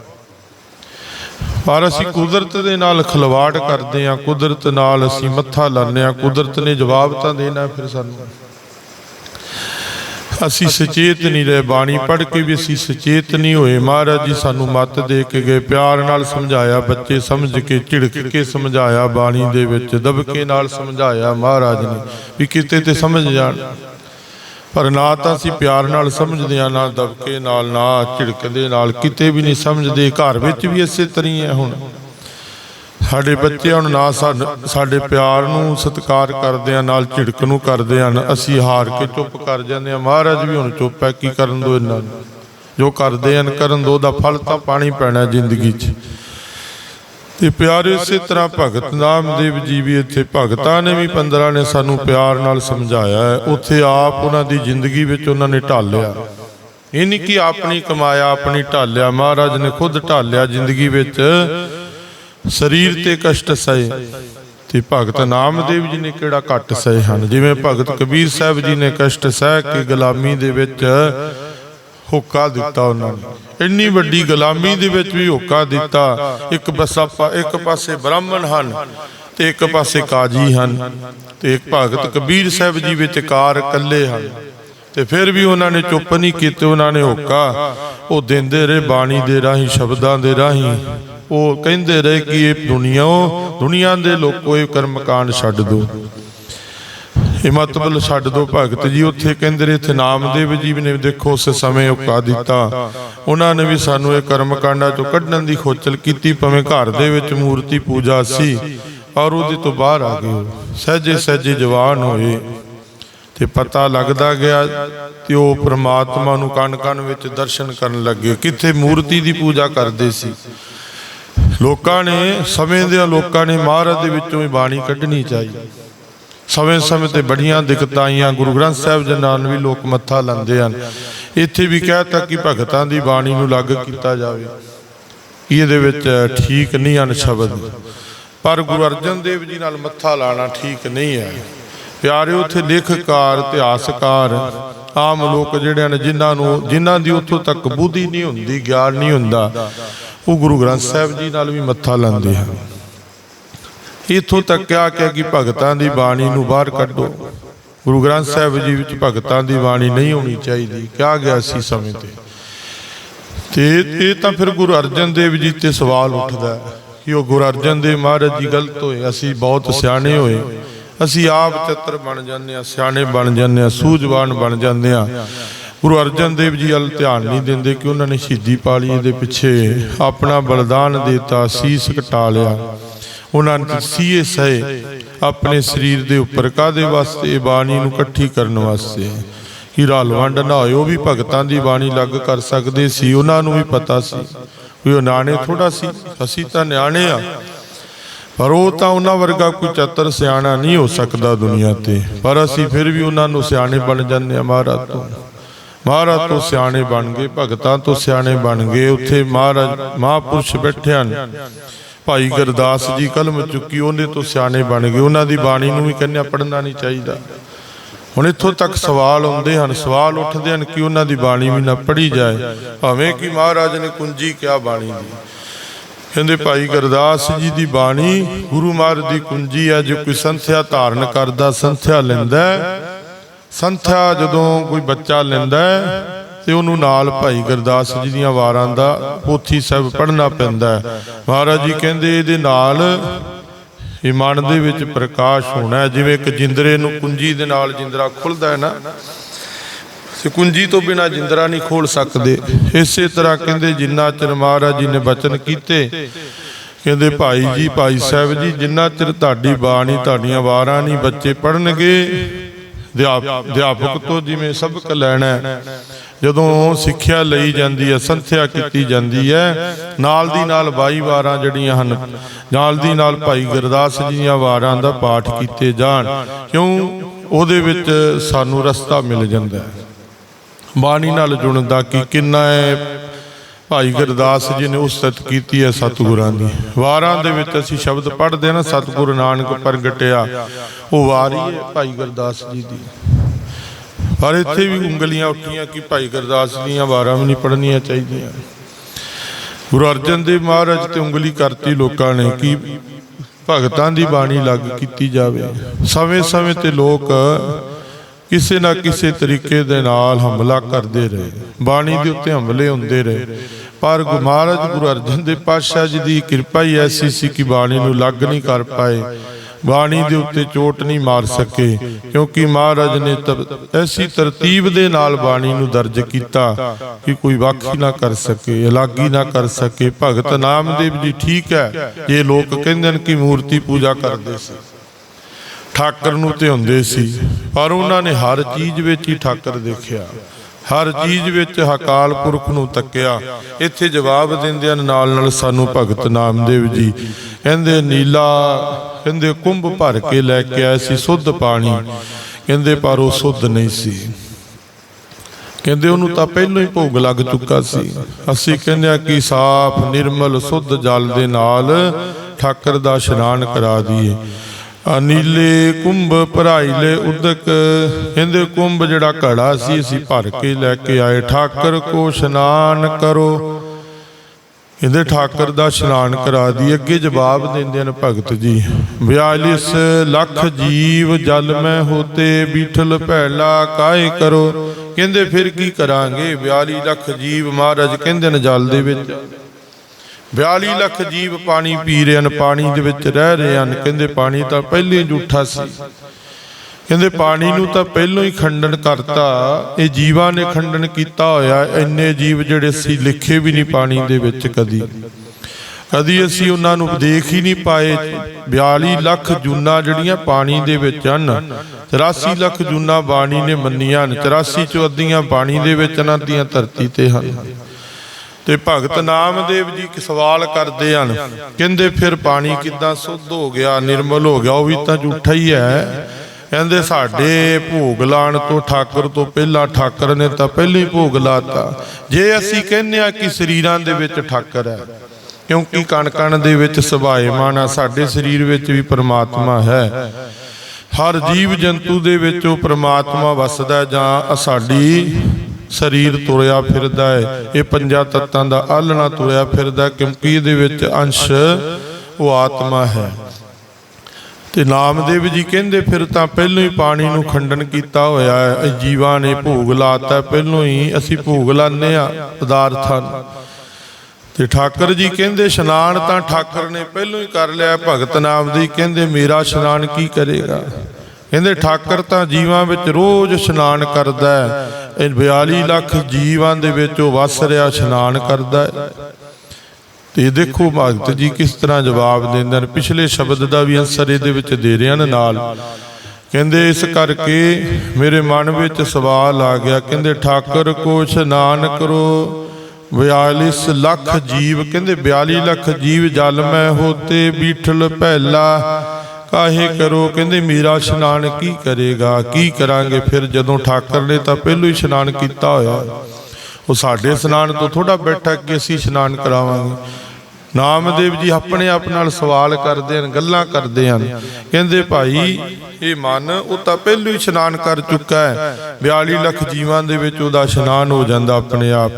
ਪਰ ਅਸੀਂ ਕੁਦਰਤ ਦੇ ਨਾਲ ਖਿਲਵਾੜ ਕਰਦੇ ਆ ਕੁਦਰਤ ਨਾਲ ਅਸੀਂ ਮੱਥਾ ਲਾਉਂਦੇ ਆ ਕੁਦਰਤ ਨੇ ਜਵਾਬ ਤਾਂ ਦੇਣਾ ਫਿਰ ਸਾਨੂੰ। ਅਸੀਂ ਸੁਚੇਤ ਨਹੀਂ ਰਹੇ, ਬਾਣੀ ਪੜ੍ਹ ਕੇ ਵੀ ਅਸੀਂ ਸੁਚੇਤ ਨਹੀਂ ਹੋਏ। ਮਹਾਰਾਜ ਜੀ ਸਾਨੂੰ ਮੱਤ ਦੇ ਕੇ ਗਏ, ਪਿਆਰ ਨਾਲ ਸਮਝਾਇਆ, ਬੱਚੇ ਸਮਝ ਕੇ, ਝਿੜਕ ਕੇ ਸਮਝਾਇਆ, ਬਾਣੀ ਦੇ ਵਿੱਚ ਦਬਕੇ ਨਾਲ ਸਮਝਾਇਆ ਮਹਾਰਾਜ ਨੇ ਵੀ ਕਿਤੇ ਤੇ ਸਮਝ ਜਾਣ। ਪਰ ਨਾ ਤਾਂ ਅਸੀਂ ਪਿਆਰ ਨਾਲ ਸਮਝਦੇ ਆ ਨਾ ਦਬਕੇ ਨਾਲ, ਨਾ ਝਿੜਕਦੇ ਨਾਲ, ਕਿਤੇ ਵੀ ਨਹੀਂ ਸਮਝਦੇ। ਘਰ ਵਿੱਚ ਵੀ ਇਸੇ ਤਰ੍ਹਾਂ ਹੀ ਹੈ ਹੁਣ। ਸਾਡੇ ਬੱਚੇ ਹੁਣ ਨਾ ਸਾਡ- ਸਾਡੇ ਪਿਆਰ ਨੂੰ ਸਤਿਕਾਰ ਕਰਦੇ ਆ, ਨਾਲ ਝਿੜਕ ਨੂੰ ਕਰਦੇ ਹਨ। ਅਸੀਂ ਹਾਰ ਕੇ ਚੁੱਪ ਕਰ ਜਾਂਦੇ ਆ। ਮਹਾਰਾਜ ਵੀ ਹੁਣ ਚੁੱਪ ਹੈ, ਕੀ ਕਰਨ ਦੋ ਇਹਨਾਂ ਨੂੰ? ਜੋ ਕਰਦੇ ਹਨ, ਕਰਨ ਦੋ ਦਾ ਫਲ ਤਾਂ ਪਾਣੀ ਪੈਣਾ ਜ਼ਿੰਦਗੀ 'ਚ। ਤੇ ਪਿਆਰੇ ਇਸੇ ਤਰ੍ਹਾਂ ਭਗਤ, ਨਾਮਦੇਵ ਜੀ ਵੀ ਇੱਥੇ ਭਗਤਾਂ ਨੇ ਵੀ 15 ਨੇ ਸਾਨੂੰ ਪਿਆਰ ਨਾਲ ਸਮਝਾਇਆ ਹੈ। ਉੱਥੇ ਆਪ ਉਹਨਾਂ ਦੀ ਜ਼ਿੰਦਗੀ ਵਿੱਚ ਉਹਨਾਂ ਨੇ ਢਾਲਿਆ। ਇਹ ਨਹੀਂ ਕਿ ਆਪਣੀ ਕਮਾਇਆ, ਆਪਣੀ ਢਾਲਿਆ। ਮਹਾਰਾਜ ਨੇ ਖੁਦ ਢਾਲਿਆ ਜ਼ਿੰਦਗੀ ਵਿੱਚ। ਸਰੀਰ ਤੇ ਕਸ਼ਟ ਸਹੇ, ਤੇ ਭਗਤ ਨਾਮਦੇਵ ਜੀ ਨੇ ਕਿਹੜਾ ਘੱਟ ਸਹੇ ਹਨ? ਜਿਵੇਂ ਭਗਤ ਕਬੀਰ ਸਾਹਿਬ ਜੀ ਨੇ ਕਸ਼ਟ ਸਹਿ ਕੇ ਗੁਲਾਮੀ ਦੇ ਵਿੱਚ ਹੋਕਾ ਦਿੱਤਾ ਉਹਨਾਂ ਨੇ। ਇੰਨੀ ਵੱਡੀ ਗੁਲਾਮੀ ਦੇ ਵਿੱਚ ਵੀ ਹੋਕਾ ਦਿੱਤਾ। ਇੱਕ ਬਸਾ ਇੱਕ ਪਾਸੇ ਬ੍ਰਾਹਮਣ ਹਨ ਤੇ ਇੱਕ ਪਾਸੇ ਕਾਜੀ ਹਨ। ਤੇ ਇੱਕ ਭਗਤ ਕਬੀਰ ਸਾਹਿਬ ਜੀ ਵਿਚਕਾਰ ਇਕੱਲੇ ਹਨ। ਤੇ ਫਿਰ ਵੀ ਉਹਨਾਂ ਨੇ ਚੁੱਪ ਨਹੀਂ ਕੀਤੇ, ਉਹਨਾਂ ਨੇ ਹੋਕਾ। ਉਹ ਦਿੰਦੇ ਰਹੇ ਬਾਣੀ ਦੇ ਰਾਹੀਂ, ਸ਼ਬਦਾਂ ਦੇ ਰਾਹੀਂ। ਉਹ ਕਹਿੰਦੇ ਰਹੇ ਕਿ ਇਹ ਦੁਨੀਆ ਦੁਨੀਆ ਦੇ ਲੋਕੋ ਇਹ ਕਰਮਕਾਂਡ ਛੱਡ ਦਿਓ ਇਹ ਮਤਲਬ ਛੱਡ ਦੋ ਭਗਤ ਜੀ, ਉੱਥੇ ਕਹਿੰਦੇ ਇੱਥੇ ਨਾਮਦੇਵ ਜੀ ਨੇ ਦੇਖੋ ਉਸ ਸਮੇਂ ਹੁਕਾ ਦਿੱਤਾ। ਉਹਨਾਂ ਨੇ ਵੀ ਸਾਨੂੰ ਇਹ ਕਰਮ ਕਾਂਡਾਂ ਚੋਂ ਕੱਢਣ ਦੀ ਖੋਚਲ ਕੀਤੀ, ਭਾਵੇਂ ਘਰ ਦੇ ਵਿੱਚ ਮੂਰਤੀ ਪੂਜਾ ਸੀ ਔਰ ਉਹਦੇ ਤੋਂ ਬਾਹਰ ਆ ਗਏ ਉਹ। ਸਹਿਜੇ ਸਹਿਜੇ ਜਵਾਨ ਹੋਏ। ਤੇ ਪਤਾ ਲੱਗਦਾ ਗਿਆ ਤੇ ਉਹ ਪ੍ਰਮਾਤਮਾ ਨੂੰ ਕਣ ਕਣ ਵਿੱਚ ਦਰਸ਼ਨ ਕਰਨ ਲੱਗੇ। ਕਿੱਥੇ ਮੂਰਤੀ ਦੀ ਪੂਜਾ ਕਰਦੇ ਸੀ। ਲੋਕਾਂ ਨੇ ਸਮੇਂ ਦੇ ਲੋਕਾਂ ਨੇ ਮਹਾਰਾਜ ਦੇ ਵਿੱਚੋਂ ਹੀ ਬਾਣੀ ਕੱਢਣੀ ਚਾਹੀਦੀ ਸਮੇਂ-ਸਮੇਂ ਤੇ ਬੜੀਆਂ ਦਿੱਕਤਾਂ ਆਈਆਂ, ਗੁਰੂ ਗ੍ਰੰਥ ਸਾਹਿਬ ਜੀ ਨਾਲ ਵੀ ਲੋਕ ਮੱਥਾ ਲਾਉਂਦੇ ਹਨ। ਇੱਥੇ ਵੀ ਕਹਿਤਾ ਕਿ ਭਗਤਾਂ ਦੀ ਬਾਣੀ ਨੂੰ ਲੱਗ ਕੀਤਾ ਜਾਵੇ। ਇਹਦੇ ਵਿੱਚ ਠੀਕ ਨਹੀਂ ਹਨ ਸ਼ਬਦ। ਪਰ ਗੁਰੂ ਅਰਜਨ ਦੇਵ ਜੀ ਨਾਲ ਮੱਥਾ ਲਾਣਾ ਠੀਕ ਨਹੀਂ ਹੈ। ਪਿਆਰਿਓ ਉੱਥੇ ਲੇਖਕਾਰ, ਇਤਿਹਾਸਕਾਰ, ਆਮ ਲੋਕ ਜਿਹੜੇ ਨੇ ਜਿਨ੍ਹਾਂ ਨੂੰ ਜਿਨ੍ਹਾਂ ਦੀ ਉੱਥੋਂ ਤੱਕ ਬੁੱਧੀ ਨਹੀਂ ਹੁੰਦੀ, ਗਿਆਨ ਨਹੀਂ ਹੁੰਦਾ ਉਹ ਗੁਰੂ ਗ੍ਰੰਥ ਸਾਹਿਬ ਜੀ ਨਾਲ ਵੀ ਮੱਥਾ ਲਾਉਂਦੇ ਹਨ ਇੱਥੋਂ ਤੱਕ ਕਿਹਾ ਕਿ ਕਿ ਭਗਤਾਂ ਦੀ ਬਾਣੀ ਨੂੰ ਬਾਹਰ ਕੱਢੋ। ਗੁਰੂ ਗ੍ਰੰਥ ਸਾਹਿਬ ਜੀ ਵਿੱਚ ਭਗਤਾਂ ਦੀ ਬਾਣੀ ਨਹੀਂ ਹੋਣੀ ਚਾਹੀਦੀ, ਕਿਹਾ ਗਿਆ ਸੀ ਸਮੇਂ ਤੇ। ਤੇ ਇਹ ਤਾਂ ਫਿਰ ਗੁਰੂ ਅਰਜਨ ਦੇਵ ਜੀ ਤੇ ਸਵਾਲ ਉੱਠਦਾ ਕਿ ਉਹ ਗੁਰੂ ਅਰਜਨ ਦੇਵ ਮਹਾਰਾਜ ਜੀ ਗਲਤ ਹੋਏ, ਅਸੀਂ ਬਹੁਤ ਸਿਆਣੇ ਹੋਏ। ਅਸੀਂ ਆਪ ਚਤਰ ਬਣ ਜਾਂਦੇ ਆ ਸਿਆਣੇ ਬਣ ਜਾਂਦੇ ਆ ਸੂਝਵਾਨ ਬਣ ਜਾਂਦੇ ਆ ਗੁਰੂ ਅਰਜਨ ਦੇਵ ਜੀ ਵੱਲ ਧਿਆਨ ਨਹੀਂ ਦਿੰਦੇ ਕਿ ਉਹਨਾਂ ਨੇ ਸ਼ਹੀਦੀ ਪਾਲੀ ਇਹਦੇ ਪਿੱਛੇ ਆਪਣਾ ਬਲਿਦਾਨ ਦਿੱਤਾ, ਸੀਸ ਕਟਾ ਲਿਆ। ਉਹਨਾਂ ਨੇ ਸੀਏ ਸਹੇ ਆਪਣੇ ਸਰੀਰ ਦੇ ਉੱਪਰ। ਕਾਦੇ ਵਾਸਤੇ? ਬਾਣੀ ਨੂੰ ਇਕੱਠੀ ਕਰਨ ਵਾਸਤੇ। ਕਿ ਰਲਵੰਡ ਨਾ ਹੋਏ ਉਹ ਵੀ ਭਗਤਾਂ ਦੀ ਬਾਣੀ ਲੱਗ ਕਰ ਸਕਦੇ ਸੀ, ਉਹਨਾਂ ਨੂੰ ਵੀ ਪਤਾ ਸੀ ਵੀ ਉਹ ਨਾਣੇ ਥੋੜਾ ਸੀ, ਅਸੀਂ ਤਾਂ ਨਿਆਣੇ ਆ। ਪਰ ਉਹ ਤਾਂ ਉਹਨਾਂ ਵਰਗਾ ਕੋਈ ਚਤਰ ਸਿਆਣਾ ਨਹੀਂ ਹੋ ਸਕਦਾ ਦੁਨੀਆ ਤੇ। ਪਰ ਅਸੀਂ ਫਿਰ ਵੀ ਉਹਨਾਂ ਨੂੰ ਸਿਆਣੇ ਬਣ ਜਾਂਦੇ ਆ ਮਹਾਰਾਜ ਤੋਂ। ਮਹਾਰਾਜ ਤੋਂ ਸਿਆਣੇ ਬਣ ਗਏ, ਭਗਤਾਂ ਤੋਂ ਸਿਆਣੇ ਬਣ ਗਏ, ਉੱਥੇ ਮਹਾਰਾਜ ਮਹਾਪੁਰਸ਼ ਬੈਠੇ ਹਨ। ਭਾਈ ਗੁਰਦਾਸ ਜੀ ਕਲਮ ਚੁੱਕੀ, ਉਹਨੇ ਤੋਂ ਸਿਆਣੇ ਬਣ ਗਏ। ਉਹਨਾਂ ਦੀ ਬਾਣੀ ਨੂੰ ਵੀ ਕੰਨਿਆ ਪੜਨਾ ਨਹੀਂ ਚਾਹੀਦਾ। ਹੁਣ ਇੱਥੋਂ ਤੱਕ ਸਵਾਲ ਆਉਂਦੇ ਹਨ, ਸਵਾਲ ਉੱਠਦੇ ਹਨ ਕਿ ਉਹਨਾਂ ਦੀ ਬਾਣੀ ਵੀ ਨਾ ਪੜ੍ਹੀ ਜਾਏ। ਭਾਵੇਂ ਕਿ ਮਹਾਰਾਜ ਨੇ ਕੁੰਜੀ ਕਿਆ ਬਾਣੀ ਦੀ। ਕਹਿੰਦੇ ਭਾਈ ਗੁਰਦਾਸ ਜੀ ਦੀ ਬਾਣੀ ਗੁਰੂ ਮਹਾਰਾਜ ਦੀ ਕੁੰਜੀ ਹੈ ਜੋ ਕੋਈ ਸੰਥਿਆ ਧਾਰਨ ਕਰਦਾ, ਸੰਥਿਆ ਲੈਂਦਾ ਸੰਥਿਆ ਜਦੋਂ ਕੋਈ ਬੱਚਾ ਲੈਂਦਾ ਤੇ ਉਹਨੂੰ ਨਾਲ ਭਾਈ ਗੁਰਦਾਸ ਜੀ ਦੀਆਂ ਵਾਰਾਂ ਦਾ ਪੋਥੀ ਸਾਹਿਬ ਪੜ੍ਹਨਾ ਪੈਂਦਾ ਮਹਾਰਾਜ ਜੀ ਕਹਿੰਦੇ ਇਹਦੇ ਨਾਲ ਇਹ ਮਨ ਦੇ ਵਿੱਚ ਪ੍ਰਕਾਸ਼ ਹੋਣਾ ਜਿਵੇਂ ਇੱਕ ਜਿੰਦਰੇ ਨੂੰ ਕੁੰਜੀ ਦੇ ਨਾਲ ਜਿੰਦਰਾ ਖੁੱਲਦਾ ਹੈ ਨਾ, ਤੇ ਕੁੰਜੀ ਤੋਂ ਬਿਨਾ ਜਿੰਦਰਾ ਨਹੀਂ ਖੋਲ ਸਕਦੇ। ਇਸੇ ਤਰ੍ਹਾਂ ਕਹਿੰਦੇ ਜਿੰਨਾ ਚਿਰ ਮਹਾਰਾਜ ਜੀ ਨੇ ਬਚਨ ਕੀਤੇ, ਕਹਿੰਦੇ ਭਾਈ ਜੀ, ਭਾਈ ਸਾਹਿਬ ਜੀ, ਜਿੰਨਾ ਚਿਰ ਤੁਹਾਡੀ ਬਾਣੀ, ਤੁਹਾਡੀਆਂ ਵਾਰਾਂ ਨਹੀਂ ਬੱਚੇ ਪੜਨਗੇ ਅਧਿਆਪਕ ਤੋਂ ਜਿਵੇਂ ਸਬਕ ਲੈਣਾ ਜਦੋਂ ਸਿੱਖਿਆ ਲਈ ਜਾਂਦੀ ਹੈ, ਸੰਥਿਆ ਕੀਤੀ ਜਾਂਦੀ ਹੈ, ਨਾਲ ਦੀ ਨਾਲ 22 ਵਾਰਾਂ ਜਿਹੜੀਆਂ ਹਨ, ਨਾਲ ਦੀ ਨਾਲ ਭਾਈ ਗੁਰਦਾਸ ਜੀ ਦੀਆਂ ਵਾਰਾਂ ਦਾ ਪਾਠ ਕੀਤੇ ਜਾਣ, ਕਿਉਂ? ਉਹਦੇ ਵਿੱਚ ਸਾਨੂੰ ਰਸਤਾ ਮਿਲ ਜਾਂਦਾ ਹੈ। ਬਾਣੀ ਨਾਲ ਜੁੜਨ ਦਾ ਕੀ ਕਿੰਨਾ ਹੈ? ਭਾਈ ਗੁਰਦਾਸ ਜੀ ਨੇ ਉਸਤਤ ਕੀਤੀ ਹੈ ਸਤਿਗੁਰਾਂ ਦੀ। ਵਾਰਾਂ ਦੇ ਵਿੱਚ ਅਸੀਂ ਸ਼ਬਦ ਪੜ੍ਹਦੇ ਨਾ, ਸਤਿਗੁਰੂ ਨਾਨਕ ਪ੍ਰਗਟਿਆ। ਉਹ ਵਾਰੀ ਹੈ ਭਾਈ ਗੁਰਦਾਸ ਜੀ ਦੀ। ਪਰ ਇੱਥੇ ਵੀ ਉਂਗਲੀਆਂ ਉੱਠੀਆਂ ਕਿ ਭਾਈ ਗੁਰਦਾਸ ਦੀਆਂ ਵਾਰਾਂ ਵੀ ਨਹੀਂ ਪੜ੍ਹਨੀਆਂ ਚਾਹੀਦੀਆਂ। ਗੁਰੂ ਅਰਜਨ ਦੇਵ ਮਹਾਰਾਜ ਤੇ ਉਂਗਲੀ ਕਰਤੀ ਲੋਕਾਂ ਨੇ ਕਿ ਭਗਤਾਂ ਦੀ ਬਾਣੀ ਲੱਗ ਕੀਤੀ ਜਾਵੇ। ਸਮੇਂ-ਸਮੇਂ ਤੇ ਲੋਕ ਕਿਸੇ ਨਾ ਕਿਸੇ ਤਰੀਕੇ ਦੇ ਨਾਲ ਹਮਲਾ ਕਰਦੇ ਰਹੇ। ਬਾਣੀ ਦੇ ਉੱਤੇ ਹਮਲੇ ਹੁੰਦੇ ਰਹੇ। ਪਰ ਗੁਰੂ ਮਹਾਰਾਜ, ਗੁਰੂ ਅਰਜਨ ਦੇਵ ਪਾਤਸ਼ਾਹ ਜੀ ਦੀ ਕਿਰਪਾ ਹੀ ਐਸੀ ਸੀ ਕਿ ਬਾਣੀ ਨੂੰ ਲੱਗ ਨਹੀਂ ਕਰ ਪਾਏ। ਬਾਣੀ ਦੇ ਉੱਤੇ ਚੋਟ ਨਹੀਂ ਮਾਰ ਸਕੇ, ਕਿਉਂਕਿ ਮਹਾਰਾਜ ਨੇ ਐਸੀ ਤਰਤੀਬ ਦੇ ਨਾਲ ਬਾਣੀ ਨੂੰ ਦਰਜ ਕੀਤਾ ਕਿ ਕੋਈ ਵੱਖ ਹੀ ਨਾ ਕਰ ਸਕੇ, ਅਲੱਗ ਹੀ ਨਾ ਕਰ ਸਕੇ। ਭਗਤ ਨਾਮਦੇਵ ਜੀ ਠੀਕ ਹੈ, ਇਹ ਲੋਕ ਕਹਿੰਦੇ ਨੇ ਕਿ ਮੂਰਤੀ ਪੂਜਾ ਕਰਦੇ ਸੀ। ਠਾਕਰ ਨੂੰ ਤੇ ਹੁੰਦੇ ਸੀ। ਪਰ ਉਹਨਾਂ ਨੇ ਹਰ ਚੀਜ਼ ਵਿੱਚ ਹੀ ਠਾਕਰ ਦੇਖਿਆ। ਹਰ ਚੀਜ਼ ਵਿੱਚ ਹਕਾਲ ਪੁਰਖ ਨੂੰ ਤੱਕਿਆ। ਇੱਥੇ ਜਵਾਬ ਦਿੰਦਿਆਂ ਨਾਲ ਨਾਲ ਸਾਨੂੰ ਭਗਤ ਨਾਮਦੇਵ ਜੀ। ਕਹਿੰਦੇ, ਨੀਲਾ, ਕਹਿੰਦੇ, ਕੁੰਭ ਭਰ ਕੇ ਲੈ ਕੇ ਆਏ ਸੀ ਸੁੱਧ ਪਾਣੀ। ਕਹਿੰਦੇ, ਪਰ ਉਹ ਸੁੱਧ ਨਹੀਂ ਸੀ। ਕਹਿੰਦੇ, ਉਹਨੂੰ ਤਾਂ ਪਹਿਲਾਂ ਹੀ ਭੋਗ ਲੱਗ ਚੁੱਕਾ ਸੀ। ਅਸੀਂ ਕਹਿੰਦੇ ਆ ਕਿ ਸਾਫ਼, ਨਿਰਮਲ, ਸੁੱਧ ਜਲ ਦੇ ਨਾਲ ਠਾਕਰ ਦਾ ਇਸ਼ਨਾਨ ਕਰਾ ਦਈਏ। ਅਨੀਲੇ ਕੁੰਭ ਭਰਾਈਲੇ ਉਦਕ ਕਹਿੰਦੇ ਕੁੰਭ ਜਿਹੜਾ ਘੜਾ ਸੀ, ਅਸੀਂ ਭਰ ਕੇ ਲੈ ਕੇ ਆਏ। ਠਾਕਰ ਕੋ ਇਸ਼ਨਾਨ ਕਰੋ। ਕਹਿੰਦੇ ਠਾਕਰ ਦਾ ਇਸ਼ਨਾਨ ਕਰਾ ਦੀ। ਅੱਗੇ ਜਵਾਬ ਦਿੰਦੇ ਨੇ ਭਗਤ ਜੀ 42 ਲੱਖ ਜੀਵ ਜਲ ਮੈਂ ਹੋਤੇ, ਬੀਠਲ ਭੈਲਾ ਕਾਏ ਕਰੋ। ਕਹਿੰਦੇ ਫਿਰ ਕੀ ਕਰਾਂਗੇ? 42 ਲੱਖ ਜੀਵ ਮਹਾਰਾਜ, ਕਹਿੰਦੇ ਨੇ ਜਲ ਦੇ ਵਿੱਚ। 42 ਲੱਖ ਜੀਵ ਪਾਣੀ ਪੀ ਰਹੇ ਹਨ ਪਾਣੀ ਦੇ ਵਿੱਚ ਰਹਿ ਰਹੇ ਹਨ। ਕਹਿੰਦੇ ਪਾਣੀ ਤਾਂ ਪਹਿਲੇ ਝੂਠਾ ਸੀ। ਕਹਿੰਦੇ ਪਾਣੀ ਨੂੰ ਤਾਂ ਪਹਿਲਾਂ ਹੀ ਖੰਡਨ ਕਰਤਾ। ਇਹ ਜੀਵਾਂ ਨੇ ਖੰਡਨ ਕੀਤਾ ਹੋਇਆ। ਇੰਨੇ ਜੀਵ ਜਿਹੜੇ ਸੀ ਲਿਖੇ ਵੀ ਨਹੀਂ ਪਾਣੀ ਦੇ ਵਿੱਚ ਕਦੀ। ਕਦੀ ਅਸੀਂ ਉਹਨਾਂ ਨੂੰ ਦੇਖ ਹੀ ਨਹੀਂ ਪਾਏ। 42 ਲੱਖ ਜੂਨਾ ਜਿਹੜੀਆਂ ਪਾਣੀ ਦੇ ਵਿੱਚ ਹਨ 83 ਲੱਖ ਜੂਨਾ ਬਾਣੀ ਨੇ ਮੰਨੀਆਂ ਹਨ। 84 ਚੋਂ ਅੱਧੀਆਂ ਪਾਣੀ ਦੇ ਵਿੱਚ ਇਹਨਾਂ ਦੀਆਂ ਧਰਤੀ ਤੇ ਹਨ। ਤੇ ਭਗਤ ਨਾਮਦੇਵ ਜੀ ਇੱਕ ਸਵਾਲ ਕਰਦੇ ਹਨ। ਕਹਿੰਦੇ, ਫਿਰ ਪਾਣੀ ਕਿੱਦਾਂ ਸੁੱਧ ਹੋ ਗਿਆ? ਨਿਰਮਲ ਹੋ ਗਿਆ? ਉਹ ਵੀ ਤਾਂ ਝੂਠਾ ਹੀ ਹੈ। ਕਹਿੰਦੇ, ਸਾਡੇ ਭੋਗ ਲਾਣ ਤੋਂ ਠਾਕਰ ਤੋਂ ਪਹਿਲਾਂ ਠਾਕਰ ਨੇ ਤਾਂ ਪਹਿਲਾਂ ਹੀ ਭੋਗ ਲਾਤਾ। ਜੇ ਅਸੀਂ ਕਹਿੰਦੇ ਆ ਕਿ ਸਰੀਰਾਂ ਦੇ ਵਿੱਚ ਠਾਕਰ ਹੈ, ਕਿਉਂਕਿ ਕਣ ਕਣ ਦੇ ਵਿੱਚ ਸੁਭਾਏਮਾਨ ਆ, ਸਾਡੇ ਸਰੀਰ ਵਿੱਚ ਵੀ ਪਰਮਾਤਮਾ ਹੈ। ਹਰ ਜੀਵ ਜੰਤੂ ਦੇ ਵਿੱਚ ਉਹ ਪ੍ਰਮਾਤਮਾ ਵਸਦਾ ਜਾਂ ਸਾਡੀ ਸਰੀਰ ਤੁਰਿਆ ਫਿਰਦਾ ਹੈ ਇਹ ਪੰਜਾਂ ਤੱਤਾਂ ਦਾ ਆਲਣਾ ਤੁਰਿਆ ਫਿਰਦਾ ਕਿਉਂਕਿ ਇਹਦੇ ਵਿੱਚ ਅੰਸ਼, ਉਹ ਆਤਮਾ ਹੈ। ਤੇ ਨਾਮਦੇਵ ਜੀ ਕਹਿੰਦੇ, ਫਿਰ ਤਾਂ ਪਹਿਲੋਂ ਹੀ ਪਾਣੀ ਨੂੰ ਖੰਡਨ ਕੀਤਾ ਹੋਇਆ ਹੈ ਜੀਵਾਂ ਨੇ ਭੋਗ ਲਾਤਾ। ਪਹਿਲੋਂ ਹੀ ਅਸੀਂ ਭੋਗ ਲਾਉਂਦੇ ਆ ਪਦਾਰਥਾਂ ਨੂੰ। ਤੇ ਠਾਕਰ ਜੀ ਕਹਿੰਦੇ ਇਸ਼ਨਾਨ ਤਾਂ ਠਾਕਰ ਨੇ ਪਹਿਲੋਂ ਹੀ ਕਰ ਲਿਆ। ਭਗਤ ਨਾਮ ਦੀ ਕਹਿੰਦੇ, ਮੇਰਾ ਇਸ਼ਨਾਨ ਕੀ ਕਰੇਗਾ? ਕਹਿੰਦੇ, ਠਾਕਰ ਤਾਂ ਜੀਵਾਂ ਵਿੱਚ ਰੋਜ਼ ਇਸ਼ਨਾਨ ਕਰਦਾ ਹੈ ਇਹ 42 ਲੱਖ ਜੀਵਾਂ ਦੇ ਵਿੱਚ ਉਹ ਵਸ ਰਿਹਾ, ਇਸ਼ਨਾਨ ਕਰਦਾ ਹੈ। ਤੇ ਦੇਖੋ ਭਗਤ ਜੀ ਕਿਸ ਤਰ੍ਹਾਂ ਜਵਾਬ ਦਿੰਦੇ ਨੇ ਪਿਛਲੇ ਸ਼ਬਦ ਦਾ ਵੀ ਅੰਸਰ ਇਹਦੇ ਵਿੱਚ ਦੇ ਰਹੇ ਹਨ ਨਾਲ। ਕਹਿੰਦੇ, ਇਸ ਕਰਕੇ ਮੇਰੇ ਮਨ ਵਿੱਚ ਸਵਾਲ ਆ ਗਿਆ। ਕਹਿੰਦੇ, ਠਾਕਰ ਕੋ ਇਸ਼ਨਾਨ ਕਰੋ 42 ਲੱਖ ਜੀਵ। ਕਹਿੰਦੇ 42 ਲੱਖ ਜੀਵ ਜਲ ਮੈਂ ਹੋਤੇ, ਬੀਠਲ ਪਹਿਲਾ ਕਾਹੇ ਕਰੋ ਕਹਿੰਦੇ ਮੇਰਾ ਇਸ਼ਨਾਨ ਕੀ ਕਰੇਗਾ ਕੀ ਕਰਾਂਗੇ ਫਿਰ ਜਦੋਂ ਠਾਕਰ ਨੇ ਤਾਂ ਪਹਿਲੋਂ ਹੀ ਇਸ਼ਨਾਨ ਕੀਤਾ ਹੋਇਆ। ਉਹ ਸਾਡੇ ਇਸ਼ਨਾਨ ਤੋਂ ਥੋੜਾ ਬੈਠਾ ਕਿ ਅਸੀਂ ਇਸ਼ਨਾਨ ਕਰਾਵਾਂਗੇ। ਨਾਮਦੇਵ ਜੀ ਆਪਣੇ ਆਪ ਨਾਲ ਸਵਾਲ ਕਰਦੇ ਹਨ ਗੱਲਾਂ ਕਰਦੇ ਹਨ। ਕਹਿੰਦੇ ਭਾਈ ਇਹ ਮਨ ਉਹ ਤਾਂ ਪਹਿਲੋਂ ਹੀ ਇਸ਼ਨਾਨ ਕਰ ਚੁੱਕਾ ਹੈ। 42 ਲੱਖ ਜੀਵਾਂ ਦੇ ਵਿੱਚ ਉਹਦਾ ਇਸ਼ਨਾਨ ਹੋ ਜਾਂਦਾ ਆਪਣੇ ਆਪ।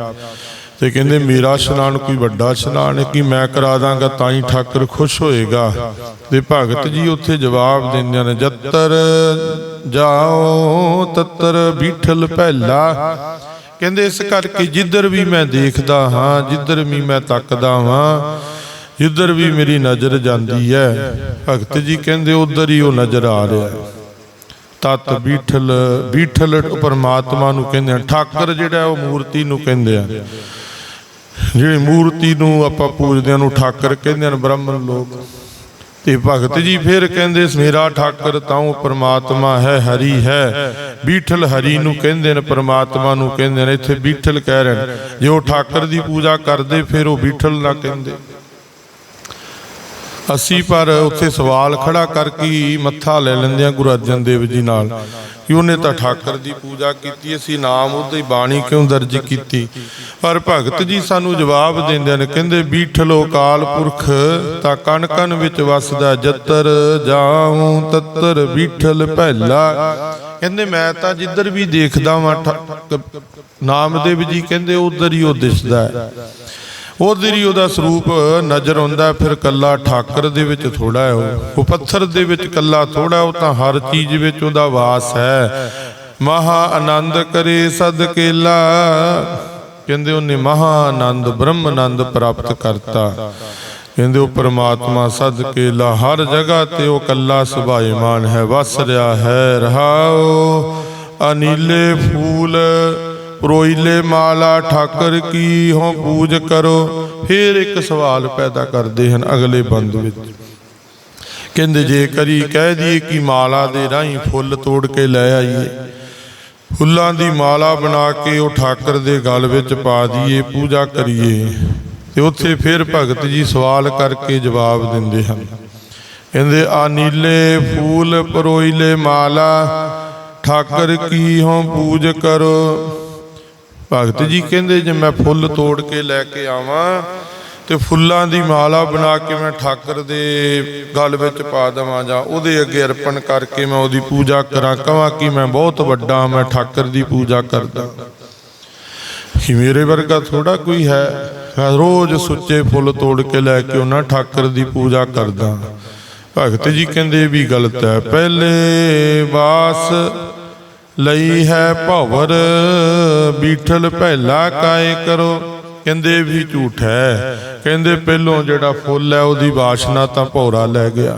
ਤੇ ਕਹਿੰਦੇ ਮੇਰਾ ਇਸ਼ਨਾਨ ਕੋਈ ਵੱਡਾ ਇਸ਼ਨਾਨ ਹੈ, ਕਿ ਮੈਂ ਕਰਾ ਦਾਂਗਾ, ਤਾਂ ਹੀ ਠਾਕਰ ਖੁਸ਼ ਹੋਏਗਾ। ਤੇ ਭਗਤ ਜੀ ਉੱਥੇ ਜਵਾਬ ਦਿੰਦੇ ਨੇ, ਜੱਤਰ ਜਾਓ, ਤੱਤਰ ਬੀਠਲ ਪਹਿਲਾ ਕਹਿੰਦੇ ਇਸ ਕਰਕੇ ਜਿੱਧਰ ਵੀ ਮੈਂ ਦੇਖਦਾ ਹਾਂ, ਜਿੱਧਰ ਵੀ ਮੈਂ ਤੱਕਦਾ ਹਾਂ ਜਿੱਧਰ ਵੀ ਮੇਰੀ ਨਜ਼ਰ ਜਾਂਦੀ ਹੈ, ਭਗਤ ਜੀ ਕਹਿੰਦੇ ਉਧਰ ਹੀ ਉਹ ਨਜ਼ਰ ਆ ਰਿਹਾ ਹੈ। ਤਤ ਬੀਠਲ ਬੀਠਲ ਪਰਮਾਤਮਾ ਨੂੰ ਕਹਿੰਦੇ ਆ, ਠਾਕਰ ਜਿਹੜਾ ਉਹ ਮੂਰਤੀ ਨੂੰ ਕਹਿੰਦੇ ਆ। ਜਿਹੜੀ ਮੂਰਤੀ ਨੂੰ ਆਪਾਂ ਪੂਜਦੇ ਹਾਂ ਨੂੰ ਠਾਕਰ ਕਹਿੰਦੇ ਹਨ ਬ੍ਰਾਹਮਣ ਲੋਕ, ਤੇ ਭਗਤ ਜੀ ਫਿਰ ਕਹਿੰਦੇ ਮੇਰਾ ਠਾਕਰ ਤਾਂ ਉਹ ਪ੍ਰਮਾਤਮਾ ਹੈ, ਹਰੀ ਹੈ। ਬੀਠਲ ਹਰੀ ਨੂੰ ਕਹਿੰਦੇ ਨੇ, ਪਰਮਾਤਮਾ ਨੂੰ ਕਹਿੰਦੇ ਨੇ, ਇੱਥੇ ਬੀਠਲ ਕਹਿ ਰਹੇ ਨੇ। ਜੇ ਉਹ ਠਾਕਰ ਦੀ ਪੂਜਾ ਕਰਦੇ, ਫਿਰ ਉਹ ਬੀਠਲ ਨਾ ਕਹਿੰਦੇ। ਅਸੀਂ ਪਰ ਉੱਥੇ ਸਵਾਲ ਖੜਾ ਕਰਕੇ ਮੱਥਾ ਲੈ ਲੈਂਦੇ ਆ ਗੁਰੂ ਅਰਜਨ ਦੇਵ ਜੀ ਨਾਲ। ਕਿ ਉਹਨੇ ਤਾਂ ਠਾਕਰ ਦੀ ਪੂਜਾ ਕੀਤੀ, ਅਸੀਂ ਨਾਮ ਉਹਦੀ ਬਾਣੀ ਕਿਉਂ ਦਰਜ ਕੀਤੀ? ਪਰ ਭਗਤ ਜੀ ਸਾਨੂੰ ਜਵਾਬ ਦਿੰਦੇ ਨੇ ਕਹਿੰਦੇ, ਬੀਠਲੋ ਕਾਲ ਪੁਰਖ, ਤਾਂ ਕਣ ਕਣ ਵਿੱਚ ਵਸਦਾ ਜੱਤਰ, ਜਾਉ ਤੱਤਰ, ਬੀਠਲ ਪਹਿਲਾ ਕਹਿੰਦੇ, ਮੈਂ ਤਾਂ ਜਿੱਧਰ ਵੀ ਦੇਖਦਾ ਵਾਂ ਠਾ- ਨਾਮਦੇਵ ਜੀ ਕਹਿੰਦੇ, ਉਧਰ ਹੀ ਉਹ ਦਿਸਦਾ ਹੈ। ਉਧਰ ਹੀ ਉਹਦਾ ਸਰੂਪ ਨਜ਼ਰ ਆਉਂਦਾ, ਫਿਰ ਕੱਲਾ ਠਾਕਰ ਦੇ ਵਿੱਚ ਥੋੜਾ ਹੈ ਉਹ। ਪੱਥਰ ਦੇ ਵਿੱਚ ਕੱਲਾ ਥੋੜਾ ਉਹ ਤਾਂ ਹਰ ਚੀਜ਼ ਵਿੱਚ ਉਹਦਾ ਵਾਸ ਹੈ। ਮਹਾ ਆਨੰਦ ਕਰੇ ਸਦ ਕੇਲਾ। ਕਹਿੰਦੇ ਉਹਨੇ ਮਹਾ ਆਨੰਦ, ਬ੍ਰਹਮ ਆਨੰਦ ਪ੍ਰਾਪਤ ਕਰਤਾ। ਕਹਿੰਦੇ ਉਹ ਪਰਮਾਤਮਾ ਸਦ ਕੇਲਾ, ਹਰ ਜਗ੍ਹਾ ਤੇ ਉਹ ਕੱਲਾ ਸੁਭਾਏਮਾਨ ਹੈ, ਵਸ ਰਿਹਾ ਹੈ, ਰਹਾਓ। ਅਨੀਲੇ ਫੂਲ ਰੋਈਲੇ ਮਾਲਾ ਠਾਕਰ, ਕੀ ਹੋ ਪੂਜ ਕਰੋ? ਫਿਰ ਇੱਕ ਸਵਾਲ ਪੈਦਾ ਕਰਦੇ ਹਨ ਅਗਲੇ ਬੰਦ ਵਿੱਚ। ਕਹਿੰਦੇ, ਜੇ ਕਰੀ ਕਹਿ ਦਈਏ ਕਿ ਮਾਲਾ ਦੇ ਰਾਹੀਂ ਫੁੱਲ ਤੋੜ ਕੇ ਲੈ ਆਈਏ। ਫੁੱਲਾਂ ਦੀ ਮਾਲਾ ਬਣਾ ਕੇ ਉਹ ਠਾਕਰ ਦੇ ਗਲ ਵਿੱਚ ਪਾ ਦਈਏ, ਪੂਜਾ ਕਰੀਏ। ਤੇ ਉੱਥੇ ਫਿਰ ਭਗਤ ਜੀ ਸਵਾਲ ਕਰਕੇ ਜਵਾਬ ਦਿੰਦੇ ਹਨ। ਕਹਿੰਦੇ ਆ ਨੀਲੇ ਫੂਲ ਪਰੋਈਲੇ ਮਾਲਾ, ਠਾਕਰ, ਕੀ ਹੋ ਪੂਜ ਕਰੋ? ਭਗਤ ਜੀ ਕਹਿੰਦੇ, ਜੇ ਮੈਂ ਫੁੱਲ ਤੋੜ ਕੇ ਲੈ ਕੇ ਆਵਾਂ ਤੇ ਫੁੱਲਾਂ ਦੀ ਮਾਲਾ ਬਣਾ ਕੇ ਮੈਂ ਠਾਕਰ ਦੇ ਗਲ ਵਿੱਚ ਪਾ ਦੇਵਾਂ ਜਾਂ ਉਹਦੇ ਅੱਗੇ ਅਰਪਣ ਕਰਕੇ ਮੈਂ ਉਹਦੀ ਪੂਜਾ ਕਰਾਂ, ਕਹਾਂ ਕਿ ਮੈਂ ਬਹੁਤ ਵੱਡਾ, ਮੈਂ ਠਾਕਰ ਦੀ ਪੂਜਾ ਕਰਦਾ। ਕਿ ਮੇਰੇ ਵਰਗਾ ਥੋੜਾ ਕੋਈ ਹੈ, ਮੈਂ ਰੋਜ਼ ਸੁੱਚੇ ਫੁੱਲ ਤੋੜ ਕੇ ਲੈ ਕੇ ਉਹਨਾਂ ਠਾਕਰ ਦੀ ਪੂਜਾ ਕਰਦਾ। ਭਗਤ ਜੀ ਕਹਿੰਦੇ ਵੀ ਗਲਤ ਹੈ, ਪਹਿਲੇ ਵਾਸ ਲਈ ਹੈ ਭਵਰ, ਬੀਠਲ ਪਹਿਲਾ ਕਾਏ ਕਰੋ। ਕਹਿੰਦੇ ਵੀ ਝੂਠ ਹੈ। ਕਹਿੰਦੇ ਪਹਿਲੋਂ ਜਿਹੜਾ ਫੁੱਲ ਹੈ, ਉਹਦੀ ਵਾਸ਼ਨਾ ਤਾਂ ਭੌਰਾ ਲੈ ਗਿਆ।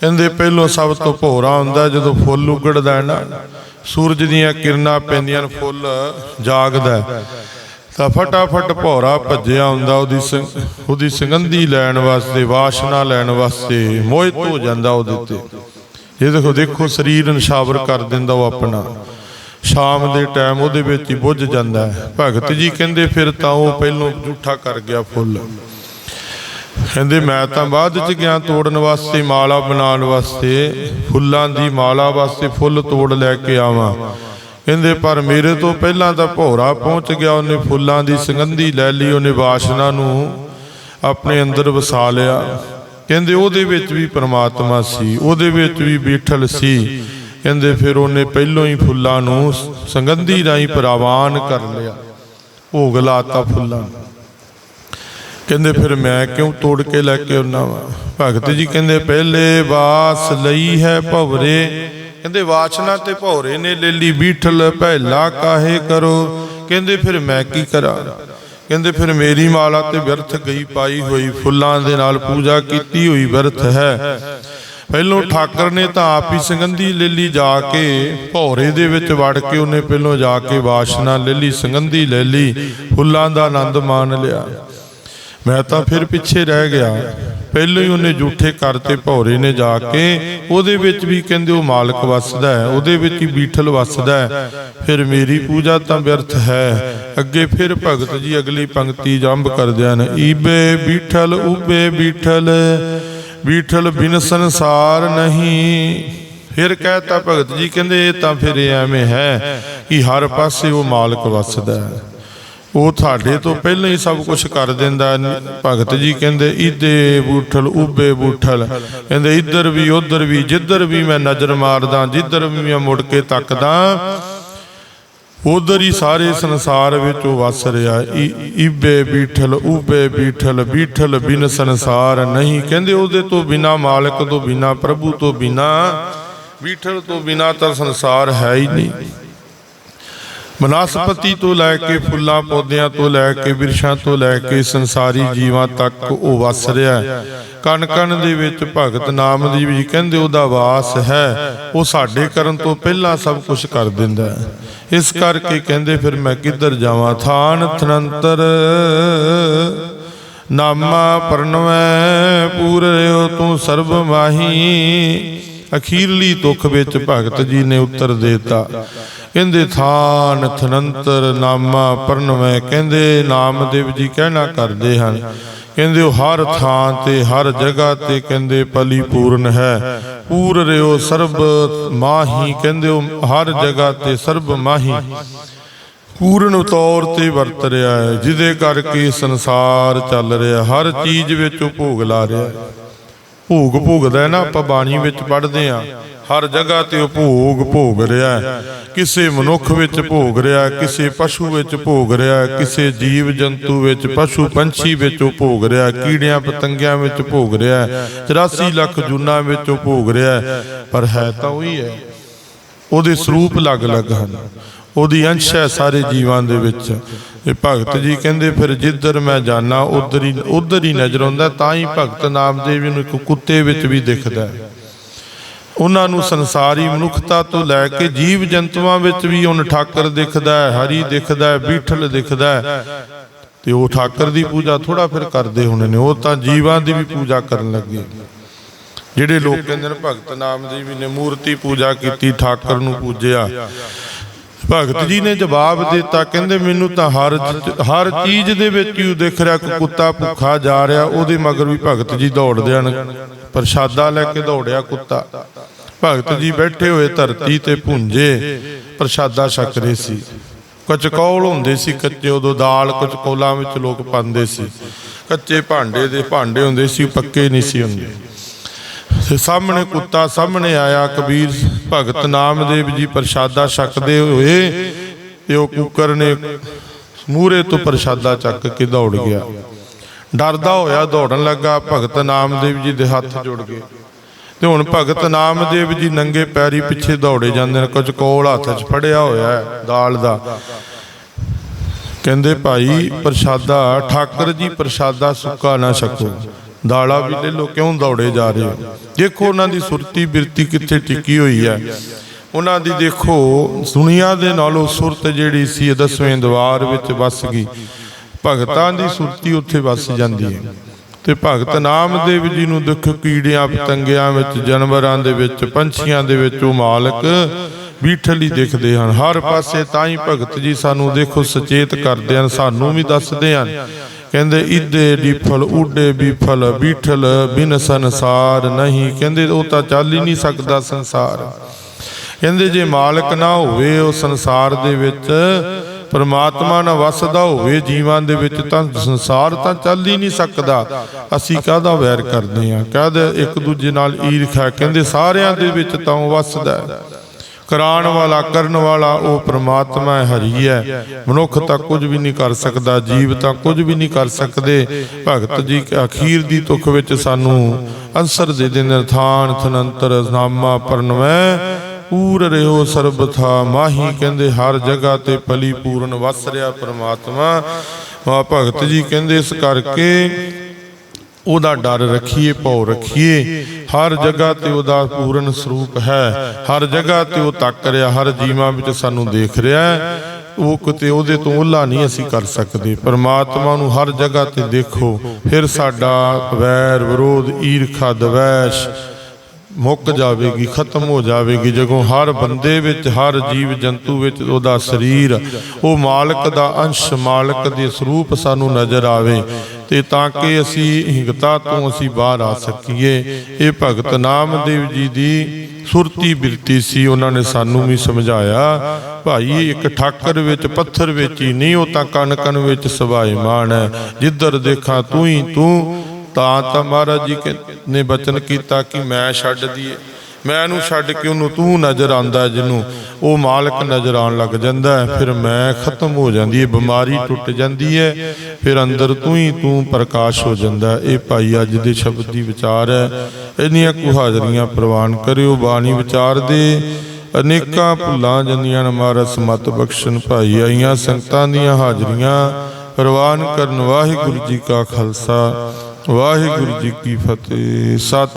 ਕਹਿੰਦੇ ਪਹਿਲੋਂ ਸਭ ਤੋਂ ਭੌਰਾ ਹੁੰਦਾ ਜਦੋਂ ਫੁੱਲ ਉਗੜਦਾ ਹੈ ਨਾ। ਸੂਰਜ ਦੀਆਂ ਕਿਰਨਾਂ ਪੈਂਦੀਆਂ ਫੁੱਲ ਜਾਗਦਾ ਤਾਂ ਫਟਾਫਟ ਭੌਰਾ ਭੱਜਿਆ ਹੁੰਦਾ ਉਹਦੀ ਸੰਗ- ਉਹਦੀ ਸੁਗੰਧੀ ਲੈਣ ਵਾਸਤੇ, ਵਾਸ਼ਨਾ ਲੈਣ ਵਾਸਤੇ, ਮੋਹਿਤ ਹੋ ਜਾਂਦਾ ਉਹਦੇ ਤੇ ਇਹ ਦੇਖੋ ਦੇਖੋ, ਸਰੀਰ ਨਿਸ਼ਾਵਰ ਕਰ ਦਿੰਦਾ ਉਹ ਆਪਣਾ। ਸ਼ਾਮ ਦੇ ਟਾਈਮ ਉਹਦੇ ਵਿੱਚ ਹੀ ਬੁੱਝ ਜਾਂਦਾ ਹੈ। ਭਗਤ ਜੀ ਕਹਿੰਦੇ, ਫਿਰ ਤਾਂ ਉਹ ਪਹਿਲੋਂ ਝੂਠਾ ਕਰ ਗਿਆ ਫੁੱਲ। ਕਹਿੰਦੇ, ਮੈਂ ਤਾਂ ਬਾਅਦ ਚ ਗਿਆ ਤੋੜਨ ਵਾਸਤੇ, ਮਾਲਾ ਬਣਾਉਣ ਵਾਸਤੇ, ਫੁੱਲਾਂ ਦੀ ਮਾਲਾ ਵਾਸਤੇ ਫੁੱਲ ਤੋੜ ਲੈ ਕੇ ਆਵਾਂ। ਕਹਿੰਦੇ, ਪਰ ਮੇਰੇ ਤੋਂ ਪਹਿਲਾਂ ਤਾਂ ਭੋਰਾ ਪਹੁੰਚ ਗਿਆ, ਉਹਨੇ ਫੁੱਲਾਂ ਦੀ ਸੁਗੰਧੀ ਲੈ ਲਈ, ਉਹਨੇ ਵਾਸ਼ਨਾ ਨੂੰ ਆਪਣੇ ਅੰਦਰ ਵਸਾ ਲਿਆ। ਕਹਿੰਦੇ ਉਹਦੇ ਵਿੱਚ ਵੀ ਪਰਮਾਤਮਾ ਸੀ, ਉਹਦੇ ਵਿੱਚ ਵੀ ਬੀਠਲ ਸੀ। ਕਹਿੰਦੇ ਫਿਰ ਉਹਨੇ ਪਹਿਲੋਂ ਹੀ ਫੁੱਲਾਂ ਨੂੰ ਸੰਗੰਧੀ ਰਾਹੀਂ ਪ੍ਰਵਾਨ ਕਰ ਲਿਆ ਭੋਗ ਲਾਤਾ ਫੁੱਲਾਂ ਕਹਿੰਦੇ ਫਿਰ ਮੈਂ ਕਿਉਂ ਤੋੜ ਕੇ ਲੈ ਕੇ ਉਹਨਾਂ ਵਾ? ਭਗਤ ਜੀ ਕਹਿੰਦੇ ਪਹਿਲੇ ਵਾਸ ਲਈ ਹੈ ਭਵਰੇ। ਕਹਿੰਦੇ ਵਾਸ਼ਨਾ ਤੇ ਭੌਰੇ ਨੇ ਲੈ ਲਈ ਬੀਠਲ ਪਹਿਲਾ ਕਾਹੇ ਕਰੋ? ਕਹਿੰਦੇ ਫਿਰ ਮੈਂ ਕੀ ਕਰਾਂ? ਕਹਿੰਦੇ ਫਿਰ ਮੇਰੀ ਮਾਲਾ ਤੇ ਵਿਅਰਥ ਗਈ, ਪਾਈ ਹੋਈ ਫੁੱਲਾਂ ਦੇ ਨਾਲ ਪੂਜਾ ਕੀਤੀ ਹੋਈ ਵਿਅਰਥ ਹੈ। ਪਹਿਲੋਂ ਠਾਕਰ ਨੇ ਤਾਂ ਆਪ ਹੀ ਸੰਗੰਧੀ ਲੈ ਲਈ ਜਾ ਕੇ ਭੌਰੇ ਦੇ ਵਿੱਚ ਵੜ ਕੇ ਉਹਨੇ ਪਹਿਲੋਂ ਜਾ ਕੇ ਵਾਸ਼ਨਾ ਲੈ ਲਈ ਸੰਗੰਧੀ ਲੈ ਲਈ ਫੁੱਲਾਂ ਦਾ ਆਨੰਦ ਮਾਣ ਲਿਆ। ਮੈਂ ਤਾਂ ਫਿਰ ਪਿੱਛੇ ਰਹਿ ਗਿਆ। ਪਹਿਲਾਂ ਹੀ ਉਹਨੇ ਝੂਠੇ ਕਰਤੇ ਭੌਰੇ ਨੇ ਜਾ ਕੇ, ਉਹਦੇ ਵਿੱਚ ਵੀ ਕਹਿੰਦੇ ਉਹ ਮਾਲਕ ਵਸਦਾ ਹੈ, ਉਹਦੇ ਵਿੱਚ ਹੀ ਬੀਠਲ ਵਸਦਾ ਹੈ। ਫਿਰ ਮੇਰੀ ਪੂਜਾ ਤਾਂ ਵਿਅਰਥ ਹੈ। ਅੱਗੇ ਫਿਰ ਭਗਤ ਜੀ ਅਗਲੀ ਪੰਕਤੀ ਜੰਬ ਕਰਦਿਆਂ ਨੇ ਈਬੇ ਬੀਠਲ, ਉਬੇ ਬੀਠਲ ਬੀਠਲ ਬਿਨ ਸੰਸਾਰ ਨਹੀਂ। ਫਿਰ ਕਹਿਤਾ ਭਗਤ ਜੀ, ਕਹਿੰਦੇ ਇਹ ਤਾਂ ਫਿਰ ਐਵੇਂ ਹੈ ਕਿ ਹਰ ਪਾਸੇ ਉਹ ਮਾਲਕ ਵਸਦਾ ਹੈ। ਉਹ ਤੁਹਾਡੇ ਤੋਂ ਪਹਿਲਾਂ ਹੀ ਸਭ ਕੁਝ ਕਰ ਦਿੰਦਾ ਭਗਤ ਜੀ ਕਹਿੰਦੇ, ਇਦੇ ਬੂਠਲ, ਉਬੇ ਬੂਠਲ। ਕਹਿੰਦੇ, ਇੱਧਰ ਵੀ, ਉੱਧਰ ਵੀ, ਜਿੱਧਰ ਵੀ ਮੈਂ ਨਜ਼ਰ ਮਾਰਦਾ, ਜਿੱਧਰ ਵੀ ਮੈਂ ਮੁੜ ਕੇ ਤੱਕਦਾ, ਉਧਰ ਹੀ ਸਾਰੇ ਸੰਸਾਰ ਵਿੱਚ ਉਹ ਵਸ ਰਿਹਾ ਈ- ਈਬੇ ਬੀਠਲ, ਉਬੇ ਬੀਠਲ ਬੀਠਲ ਬਿਨ ਸੰਸਾਰ ਨਹੀਂ। ਕਹਿੰਦੇ, ਉਹਦੇ ਤੋਂ ਬਿਨਾ, ਮਾਲਕ ਤੋਂ ਬਿਨਾ, ਪ੍ਰਭੂ ਤੋਂ ਬਿਨਾ, ਬੀਠਲ ਤੋਂ ਬਿਨਾ ਤਾਂ ਸੰਸਾਰ ਹੈ ਹੀ ਨਹੀਂ। ਬਨਸਪਤੀ ਤੋਂ ਲੈ ਕੇ ਫੁੱਲਾਂ ਪੌਦਿਆਂ ਤੋਂ ਲੈ ਕੇ ਬਿਰਛਾਂ ਤੋਂ ਲੈ ਕੇ ਸੰਸਾਰੀ ਜੀਵਾਂ ਤੱਕ ਉਹ ਵਸ ਰਿਹਾ ਹੈ। ਕਣ ਕਣ ਦੇ ਵਿੱਚ ਭਗਤ ਨਾਮਦੇਵ ਜੀ ਕਹਿੰਦੇ ਉਹਦਾ ਵਾਸ ਹੈ। ਉਹ ਸਾਡੇ ਕਰਨ ਤੋਂ ਪਹਿਲਾਂ ਸਭ ਕੁਝ ਕਰ ਦਿੰਦਾ ਹੈ। ਇਸ ਕਰਕੇ ਕਹਿੰਦੇ ਫਿਰ ਮੈਂ ਕਿੱਧਰ ਜਾਵਾਂ? ਥਾਨ ਥਨੰਤਰ। ਨਾਮਾ ਪਰਨਵੈ ਪੂਰ ਤੂੰ ਸਰਬ ਮਾਹੀ। ਅਖੀਰਲੀ ਦੁੱਖ ਵਿੱਚ ਭਗਤ ਜੀ ਨੇ ਉੱਤਰ ਦੇਤਾ। ਕਹਿੰਦੇ, ਥਾਨ ਥਨੰਤਰ ਨਾਮਾ ਪਰਨਵੈ। ਕਹਿੰਦੇ, ਨਾਮਦੇਵ ਜੀ ਕਹਿਣਾ ਕਰਦੇ ਹਨ। ਕਹਿੰਦੇ, ਉਹ ਹਰ ਥਾਂ ਤੇ, ਹਰ ਜਗ੍ਹਾ ਤੇ ਕਹਿੰਦੇ ਪਲੀਪੂਰਨ ਹੈ। ਪੂਰ ਰਿਓ ਸਰਬ ਮਾਹੀ। ਕਹਿੰਦੇ, ਉਹ ਹਰ ਜਗ੍ਹਾ ਤੇ ਸਰਬ ਮਾਹੀ। ਪੂਰਨ ਤੌਰ ਤੇ ਵਰਤ ਰਿਹਾ ਹੈ। ਜਿਹਦੇ ਕਰਕੇ ਸੰਸਾਰ ਚੱਲ ਰਿਹਾ ਹਰ ਚੀਜ਼ ਵਿੱਚ ਉਹ ਭੋਗ ਲਾ ਰਿਹਾ ਹੈ। ਭੋਗ ਭੋਗਦਾ ਨਾ, ਆਪਾਂ ਬਾਣੀ ਵਿੱਚ ਪੜ੍ਹਦੇ ਆ ਹਰ ਜਗ੍ਹਾ ਤੇ ਉਹ ਭੋਗ ਭੋਗ ਰਿਹਾ ਕਿਸੇ ਮਨੁੱਖ ਵਿੱਚ ਭੋਗ ਰਿਹਾ ਕਿਸੇ ਪਸ਼ੂ ਵਿੱਚ ਭੋਗ ਰਿਹਾ ਕਿਸੇ ਜੀਵ ਜੰਤੂ ਵਿੱਚ, ਪਸ਼ੂ ਪੰਛੀ ਵਿੱਚ ਉਹ ਭੋਗ ਰਿਹਾ ਕੀੜਿਆਂ ਪਤੰਗਿਆਂ ਵਿੱਚ ਭੋਗ ਰਿਹਾ ਹੈ 84 ਲੱਖ ਜੁਨਾ ਵਿੱਚ ਉਹ ਭੋਗ ਰਿਹਾ ਪਰ ਹੈ ਤਾਂ ਉਹੀ ਹੈ। ਉਹਦੇ ਸਰੂਪ ਅਲੱਗ-ਅਲੱਗ ਹਨ। ਉਹਦੀ ਅੰਸ਼ ਹੈ ਸਾਰੇ ਜੀਵਾਂ ਦੇ ਵਿੱਚ। ਇਹ ਭਗਤ ਜੀ ਕਹਿੰਦੇ, ਫਿਰ ਜਿੱਧਰ ਮੈਂ ਜਾਣਾ ਉਧਰ ਹੀ ਉਧਰ ਹੀ ਨਜ਼ਰ ਆਉਂਦਾ, ਤਾਂ ਹੀ ਭਗਤ ਨਾਮਦੇਵ ਨੂੰ ਇੱਕ ਕੁੱਤੇ ਵਿੱਚ ਵੀ ਦਿਖਦਾ ਹੈ। ਉਹਨਾਂ ਨੂੰ ਸੰਸਾਰੀ ਮਨੁੱਖਤਾ ਤੋਂ ਲੈ ਕੇ ਜੀਵ ਜੰਤੂਆਂ ਵਿੱਚ ਵੀ ਉਹਨ ਠਾਕਰ ਦਿਖਦਾ ਹੈ, ਹਰੀ ਦਿਖਦਾ ਹੈ, ਬੀਠਲ ਦਿਖਦਾ ਹੈ। ਤੇ ਉਹ ਠਾਕਰ ਦੀ ਪੂਜਾ ਥੋੜਾ ਫਿਰ ਕਰਦੇ ਹੋਣੇ ਨੇ, ਉਹ ਤਾਂ ਜੀਵਾਂ ਦੀ ਵੀ ਪੂਜਾ ਕਰਨ ਲੱਗੇ। ਜਿਹੜੇ ਲੋਕ ਕਹਿੰਦੇ ਨੇ ਭਗਤ ਨਾਮਦੇਵ ਜੀ ਨੇ ਮੂਰਤੀ ਪੂਜਾ ਕੀਤੀ, ਠਾਕਰ ਨੂੰ ਪੂਜਿਆ। ਭਗਤ ਜੀ ਨੇ ਜਵਾਬ ਦਿੱਤਾ, ਕਹਿੰਦੇ ਮੈਨੂੰ ਤਾਂ ਹਰ ਹਰ ਚੀਜ਼ ਦੇ ਵਿੱਚ ਹੀ ਦਿਖ ਰਿਹਾ ਕਿ ਕੁੱਤਾ ਭੁੱਖਾ ਜਾ ਰਿਹਾ, ਉਹਦੇ ਮਗਰ ਵੀ ਭਗਤ ਜੀ ਦੌੜਦੇ ਹਨ ਪ੍ਰਸ਼ਾਦਾ ਲੈ ਕੇ ਦੌੜਿਆ ਕੁੱਤਾ। ਭਗਤ ਜੀ ਬੈਠੇ ਹੋਏ ਧਰਤੀ ਤੇ ਭੁੰਜੇ, ਪ੍ਰਸ਼ਾਦਾ ਛਕ ਰਹੇ ਸੀ। ਕੁਝ ਹੁੰਦੇ ਸੀ ਕੱਚੇ, ਉਦੋਂ ਦਾਲ ਕੁਝ ਵਿੱਚ ਲੋਕ ਪਾਉਂਦੇ ਸੀ। ਕੱਚੇ ਭਾਂਡੇ ਦੇ ਭਾਂਡੇ ਹੁੰਦੇ ਸੀ ਪੱਕੇ ਨਹੀਂ ਸੀ ਹੁੰਦੇ। ਤੇ ਸਾਹਮਣੇ ਕੁੱਤਾ ਸਾਹਮਣੇ ਆਇਆ, ਕਬੀਰ ਭਗਤ ਨਾਮਦੇਵ ਜੀ ਪ੍ਰਸ਼ਾਦਾ ਛਕਦੇ ਹੋਏ ਤੇ ਉਹ ਕੁੱਕਰ ਨੇ ਮੂਰੇ ਤੋਂ ਪ੍ਰਸ਼ਾਦਾ ਚੱਕ ਕੇ ਦੌੜ ਗਿਆ। ਡਰਦਾ ਹੋਇਆ ਦੌੜਨ ਲੱਗਾ, ਭਗਤ ਨਾਮਦੇਵ ਜੀ ਦੇ ਹੱਥ ਜੁੜ ਗਏ। ਤੇ ਹੁਣ ਭਗਤ ਨਾਮਦੇਵ ਜੀ ਨੰਗੇ ਪੈਰੀ ਪਿੱਛੇ ਦੌੜੇ ਜਾਂਦੇ ਨੇ, ਕੁਝ ਕੋਲ ਹੱਥ 'ਚ ਫੜਿਆ ਹੋਇਆ ਹੈ ਦਾਲ ਦਾ। ਕਹਿੰਦੇ ਭਾਈ ਪ੍ਰਸ਼ਾਦਾ, ਠਾਕਰ ਜੀ ਪ੍ਰਸ਼ਾਦਾ ਸੁੱਕਾ ਨਾ ਛਕੋ। ਦਾਲਾ ਵੀ ਲੈ ਲੋ ਕਿਉਂ ਦੌੜੇ ਜਾ ਰਹੇ ਹੋ? ਦੇਖੋ ਉਹਨਾਂ ਦੀ ਸੁਰਤੀ ਬਿਰਤੀ ਕਿੱਥੇ ਟਿਕੀ ਹੋਈ ਹੈ। ਉਹਨਾਂ ਦੀ ਦੇਖੋ ਦੁਨੀਆ ਦੇ ਨਾਲੋਂ ਸੁਰਤ ਜਿਹੜੀ ਸੀ ਦਸਵੇਂ ਦਵਾਰ ਵਿੱਚ ਵਸ ਗਈ। ਭਗਤਾਂ ਦੀ ਸੁਰਤੀ ਉੱਥੇ ਵਸ ਜਾਂਦੀ ਹੈ। ਤੇ ਭਗਤ ਨਾਮਦੇਵ ਜੀ ਨੂੰ ਦੇਖੋ, ਕੀੜਿਆਂ ਪਤੰਗਿਆਂ ਵਿੱਚ, ਜਾਨਵਰਾਂ ਦੇ ਵਿੱਚ, ਪੰਛੀਆਂ ਦੇ ਵਿੱਚ ਉਹ ਮਾਲਕ ਬੀਠਲ ਹੀ ਦਿਖਦੇ ਹਨ। ਹਰ ਪਾਸੇ ਤਾਂ ਹੀ ਭਗਤ ਜੀ ਸਾਨੂੰ ਦੇਖੋ, ਸੁਚੇਤ ਕਰਦੇ ਹਨ, ਸਾਨੂੰ ਵੀ ਦੱਸਦੇ ਹਨ। ਕਹਿੰਦੇ, ਇਦੇ ਡੀਫਲ, ਉਡੇ ਬੀਫਲ, ਬੀਠਲ ਬਿਨ ਸੰਸਾਰ ਨਹੀਂ। ਕਹਿੰਦੇ, ਉਹ ਤਾਂ ਚੱਲ ਹੀ ਨਹੀਂ ਸਕਦਾ ਸੰਸਾਰ। ਕਹਿੰਦੇ, ਜੇ ਮਾਲਕ ਨਾ ਹੋਵੇ ਉਹ ਸੰਸਾਰ ਦੇ ਵਿੱਚ, ਪਰਮਾਤਮਾ ਨਾਲ ਵਸਦਾ ਹੋਵੇ ਜੀਵਾਂ ਦੇ ਵਿੱਚ, ਤਾਂ ਸੰਸਾਰ ਤਾਂ ਚੱਲ ਹੀ ਨਹੀਂ ਸਕਦਾ। ਅਸੀਂ ਕਾਹਦਾ ਵੈਰ ਕਰਦੇ ਆ ਕਾਹਦਾ, ਇੱਕ ਦੂਜੇ ਨਾਲ ਈਰਖਾ ਕਹਿੰਦੇ, ਸਾਰਿਆਂ ਦੇ ਵਿੱਚ ਤਾਂ ਉਹ ਵਸਦਾ ਹੈ। ਕਰਾਉਣ ਵਾਲਾ, ਕਰਨ ਵਾਲਾ ਉਹ ਪ੍ਰਮਾਤਮਾ ਹੈ, ਹਰੀ ਹੈ। ਮਨੁੱਖ ਤਾਂ ਕੁਝ ਵੀ ਨਹੀਂ ਕਰ ਸਕਦਾ, ਜੀਵ ਤਾਂ ਕੁਝ ਵੀ ਨਹੀਂ ਕਰ ਸਕਦੇ। ਭਗਤ ਜੀ ਅਖੀਰ ਦੀ ਤੁਖ ਵਿੱਚ ਸਾਨੂੰ ਅੰਸਰ ਦੇ ਦੇ ਨਿਰਥਾਨ ਥਨੰਤਰ, ਨਾਮਾ ਪਰਨਵੈ। ਪੂਰ ਰਿਓ ਸਰਬਥਾ, ਮਾਹੀ ਕਹਿੰਦੇ ਹਰ ਜਗ੍ਹਾ ਤੇ ਭਲੀ ਪੂਰਨ ਵਸ ਰਿਹਾ ਪ੍ਰਮਾਤਮਾ। ਮਾ ਭਗਤ ਜੀ ਕਹਿੰਦੇ ਇਸ ਕਰਕੇ ਉਹਦਾ ਡਰ ਰੱਖੀਏ, ਭਉ ਰੱਖੀਏ। ਹਰ ਜਗ੍ਹਾ ਤੇ ਉਹਦਾ ਪੂਰਨ ਸਰੂਪ ਹੈ। ਹਰ ਜਗ੍ਹਾ ਤੇ ਉਹ ਤੱਕ ਰਿਹਾ, ਹਰ ਜੀਵਾਂ ਵਿੱਚ ਸਾਨੂੰ ਦੇਖ ਰਿਹਾ ਹੈ। ਉਹ ਕਿਤੇ ਉਹਦੇ ਤੋਂ ਉਹਲਾ ਨਹੀਂ ਅਸੀਂ ਕਰ ਸਕਦੇ। ਪਰਮਾਤਮਾ ਨੂੰ ਹਰ ਜਗ੍ਹਾ ਤੇ ਦੇਖੋ। ਫਿਰ ਸਾਡਾ ਵੈਰ ਵਿਰੋਧ, ਈਰਖਾ, ਦਵੈਸ਼ ਮੁੱਕ ਜਾਵੇਗੀ, ਖਤਮ ਹੋ ਜਾਵੇਗੀ। ਜਦੋਂ ਹਰ ਬੰਦੇ ਵਿੱਚ, ਹਰ ਜੀਵ ਜੰਤੂ ਵਿੱਚ ਉਹਦਾ ਸਰੀਰ, ਉਹ ਮਾਲਕ ਦਾ ਅੰਸ਼, ਮਾਲਕ ਦੇ ਸਰੂਪ ਸਾਨੂੰ ਨਜ਼ਰ ਆਵੇ ਤੇ ਤਾਂ ਕਿ ਅਸੀਂ ਹਿੰਗਤਾ ਤੋਂ ਅਸੀਂ ਬਾਹਰ ਆ ਸਕੀਏ। ਇਹ ਭਗਤ ਨਾਮਦੇਵ ਜੀ ਦੀ ਸੁਰਤੀ ਬਿਰਤੀ ਸੀ, ਉਹਨਾਂ ਨੇ ਸਾਨੂੰ ਵੀ ਸਮਝਾਇਆ। ਭਾਈ, ਇੱਕ ਠਾਕਰ ਵਿੱਚ, ਪੱਥਰ ਵਿੱਚ ਹੀ ਨਹੀਂ, ਉਹ ਤਾਂ ਕਣ ਕਣ ਵਿੱਚ ਸਵਾਇਮਾਨ ਹੈ। ਜਿੱਧਰ ਦੇਖਾਂ ਤੂੰ ਹੀ ਤੂੰ, ਤਾਂ ਤਾਂ ਮਹਾਰਾਜ ਜੀ ਨੇ ਬਚਨ ਕੀਤਾ ਕਿ ਮੈਂ ਛੱਡ ਦੀਏ ਮੈਂ ਇਹਨੂੰ ਛੱਡ ਕੇ ਉਹਨੂੰ ਤੂੰ ਨਜ਼ਰ ਆਂਦਾ ਜਿਹਨੂੰ ਉਹ ਮਾਲਕ ਨਜ਼ਰ ਆਉਣ ਲੱਗ ਜਾਂਦਾ ਹੈ। ਫਿਰ ਮੈਂ ਖਤਮ ਹੋ ਜਾਂਦੀ ਹੈ, ਬਿਮਾਰੀ ਟੁੱਟ ਜਾਂਦੀ ਹੈ, ਫਿਰ ਅੰਦਰ ਤੂੰ ਹੀ ਤੂੰ ਪ੍ਰਕਾਸ਼ ਹੋ ਜਾਂਦਾ ਇਹ ਭਾਈ ਅੱਜ ਦੇ ਸ਼ਬਦ ਦੀ ਵਿਚਾਰ ਹੈ। ਇੰਨੀਆਂ ਕੁ ਹਾਜ਼ਰੀਆਂ ਪ੍ਰਵਾਨ ਕਰਿਓ, ਬਾਣੀ ਵਿਚਾਰ ਦੇ। ਅਨੇਕਾਂ ਭੁੱਲਾਂ ਜੰਦੀਆਂ ਮਹਾਰਾਜ ਸਮਤ ਬਖਸ਼ਣ ਭਾਈ, ਆਈਆਂ ਸੰਗਤਾਂ ਦੀਆਂ ਹਾਜ਼ਰੀਆਂ ਪ੍ਰਵਾਨ ਕਰਨ। ਵਾਹਿਗੁਰੂ ਜੀ ਕਾ ਖਾਲਸਾ, ਵਾਹਿਗੁਰੂ ਜੀ ਕੀ ਫਤਿਹ। ਸਤਿ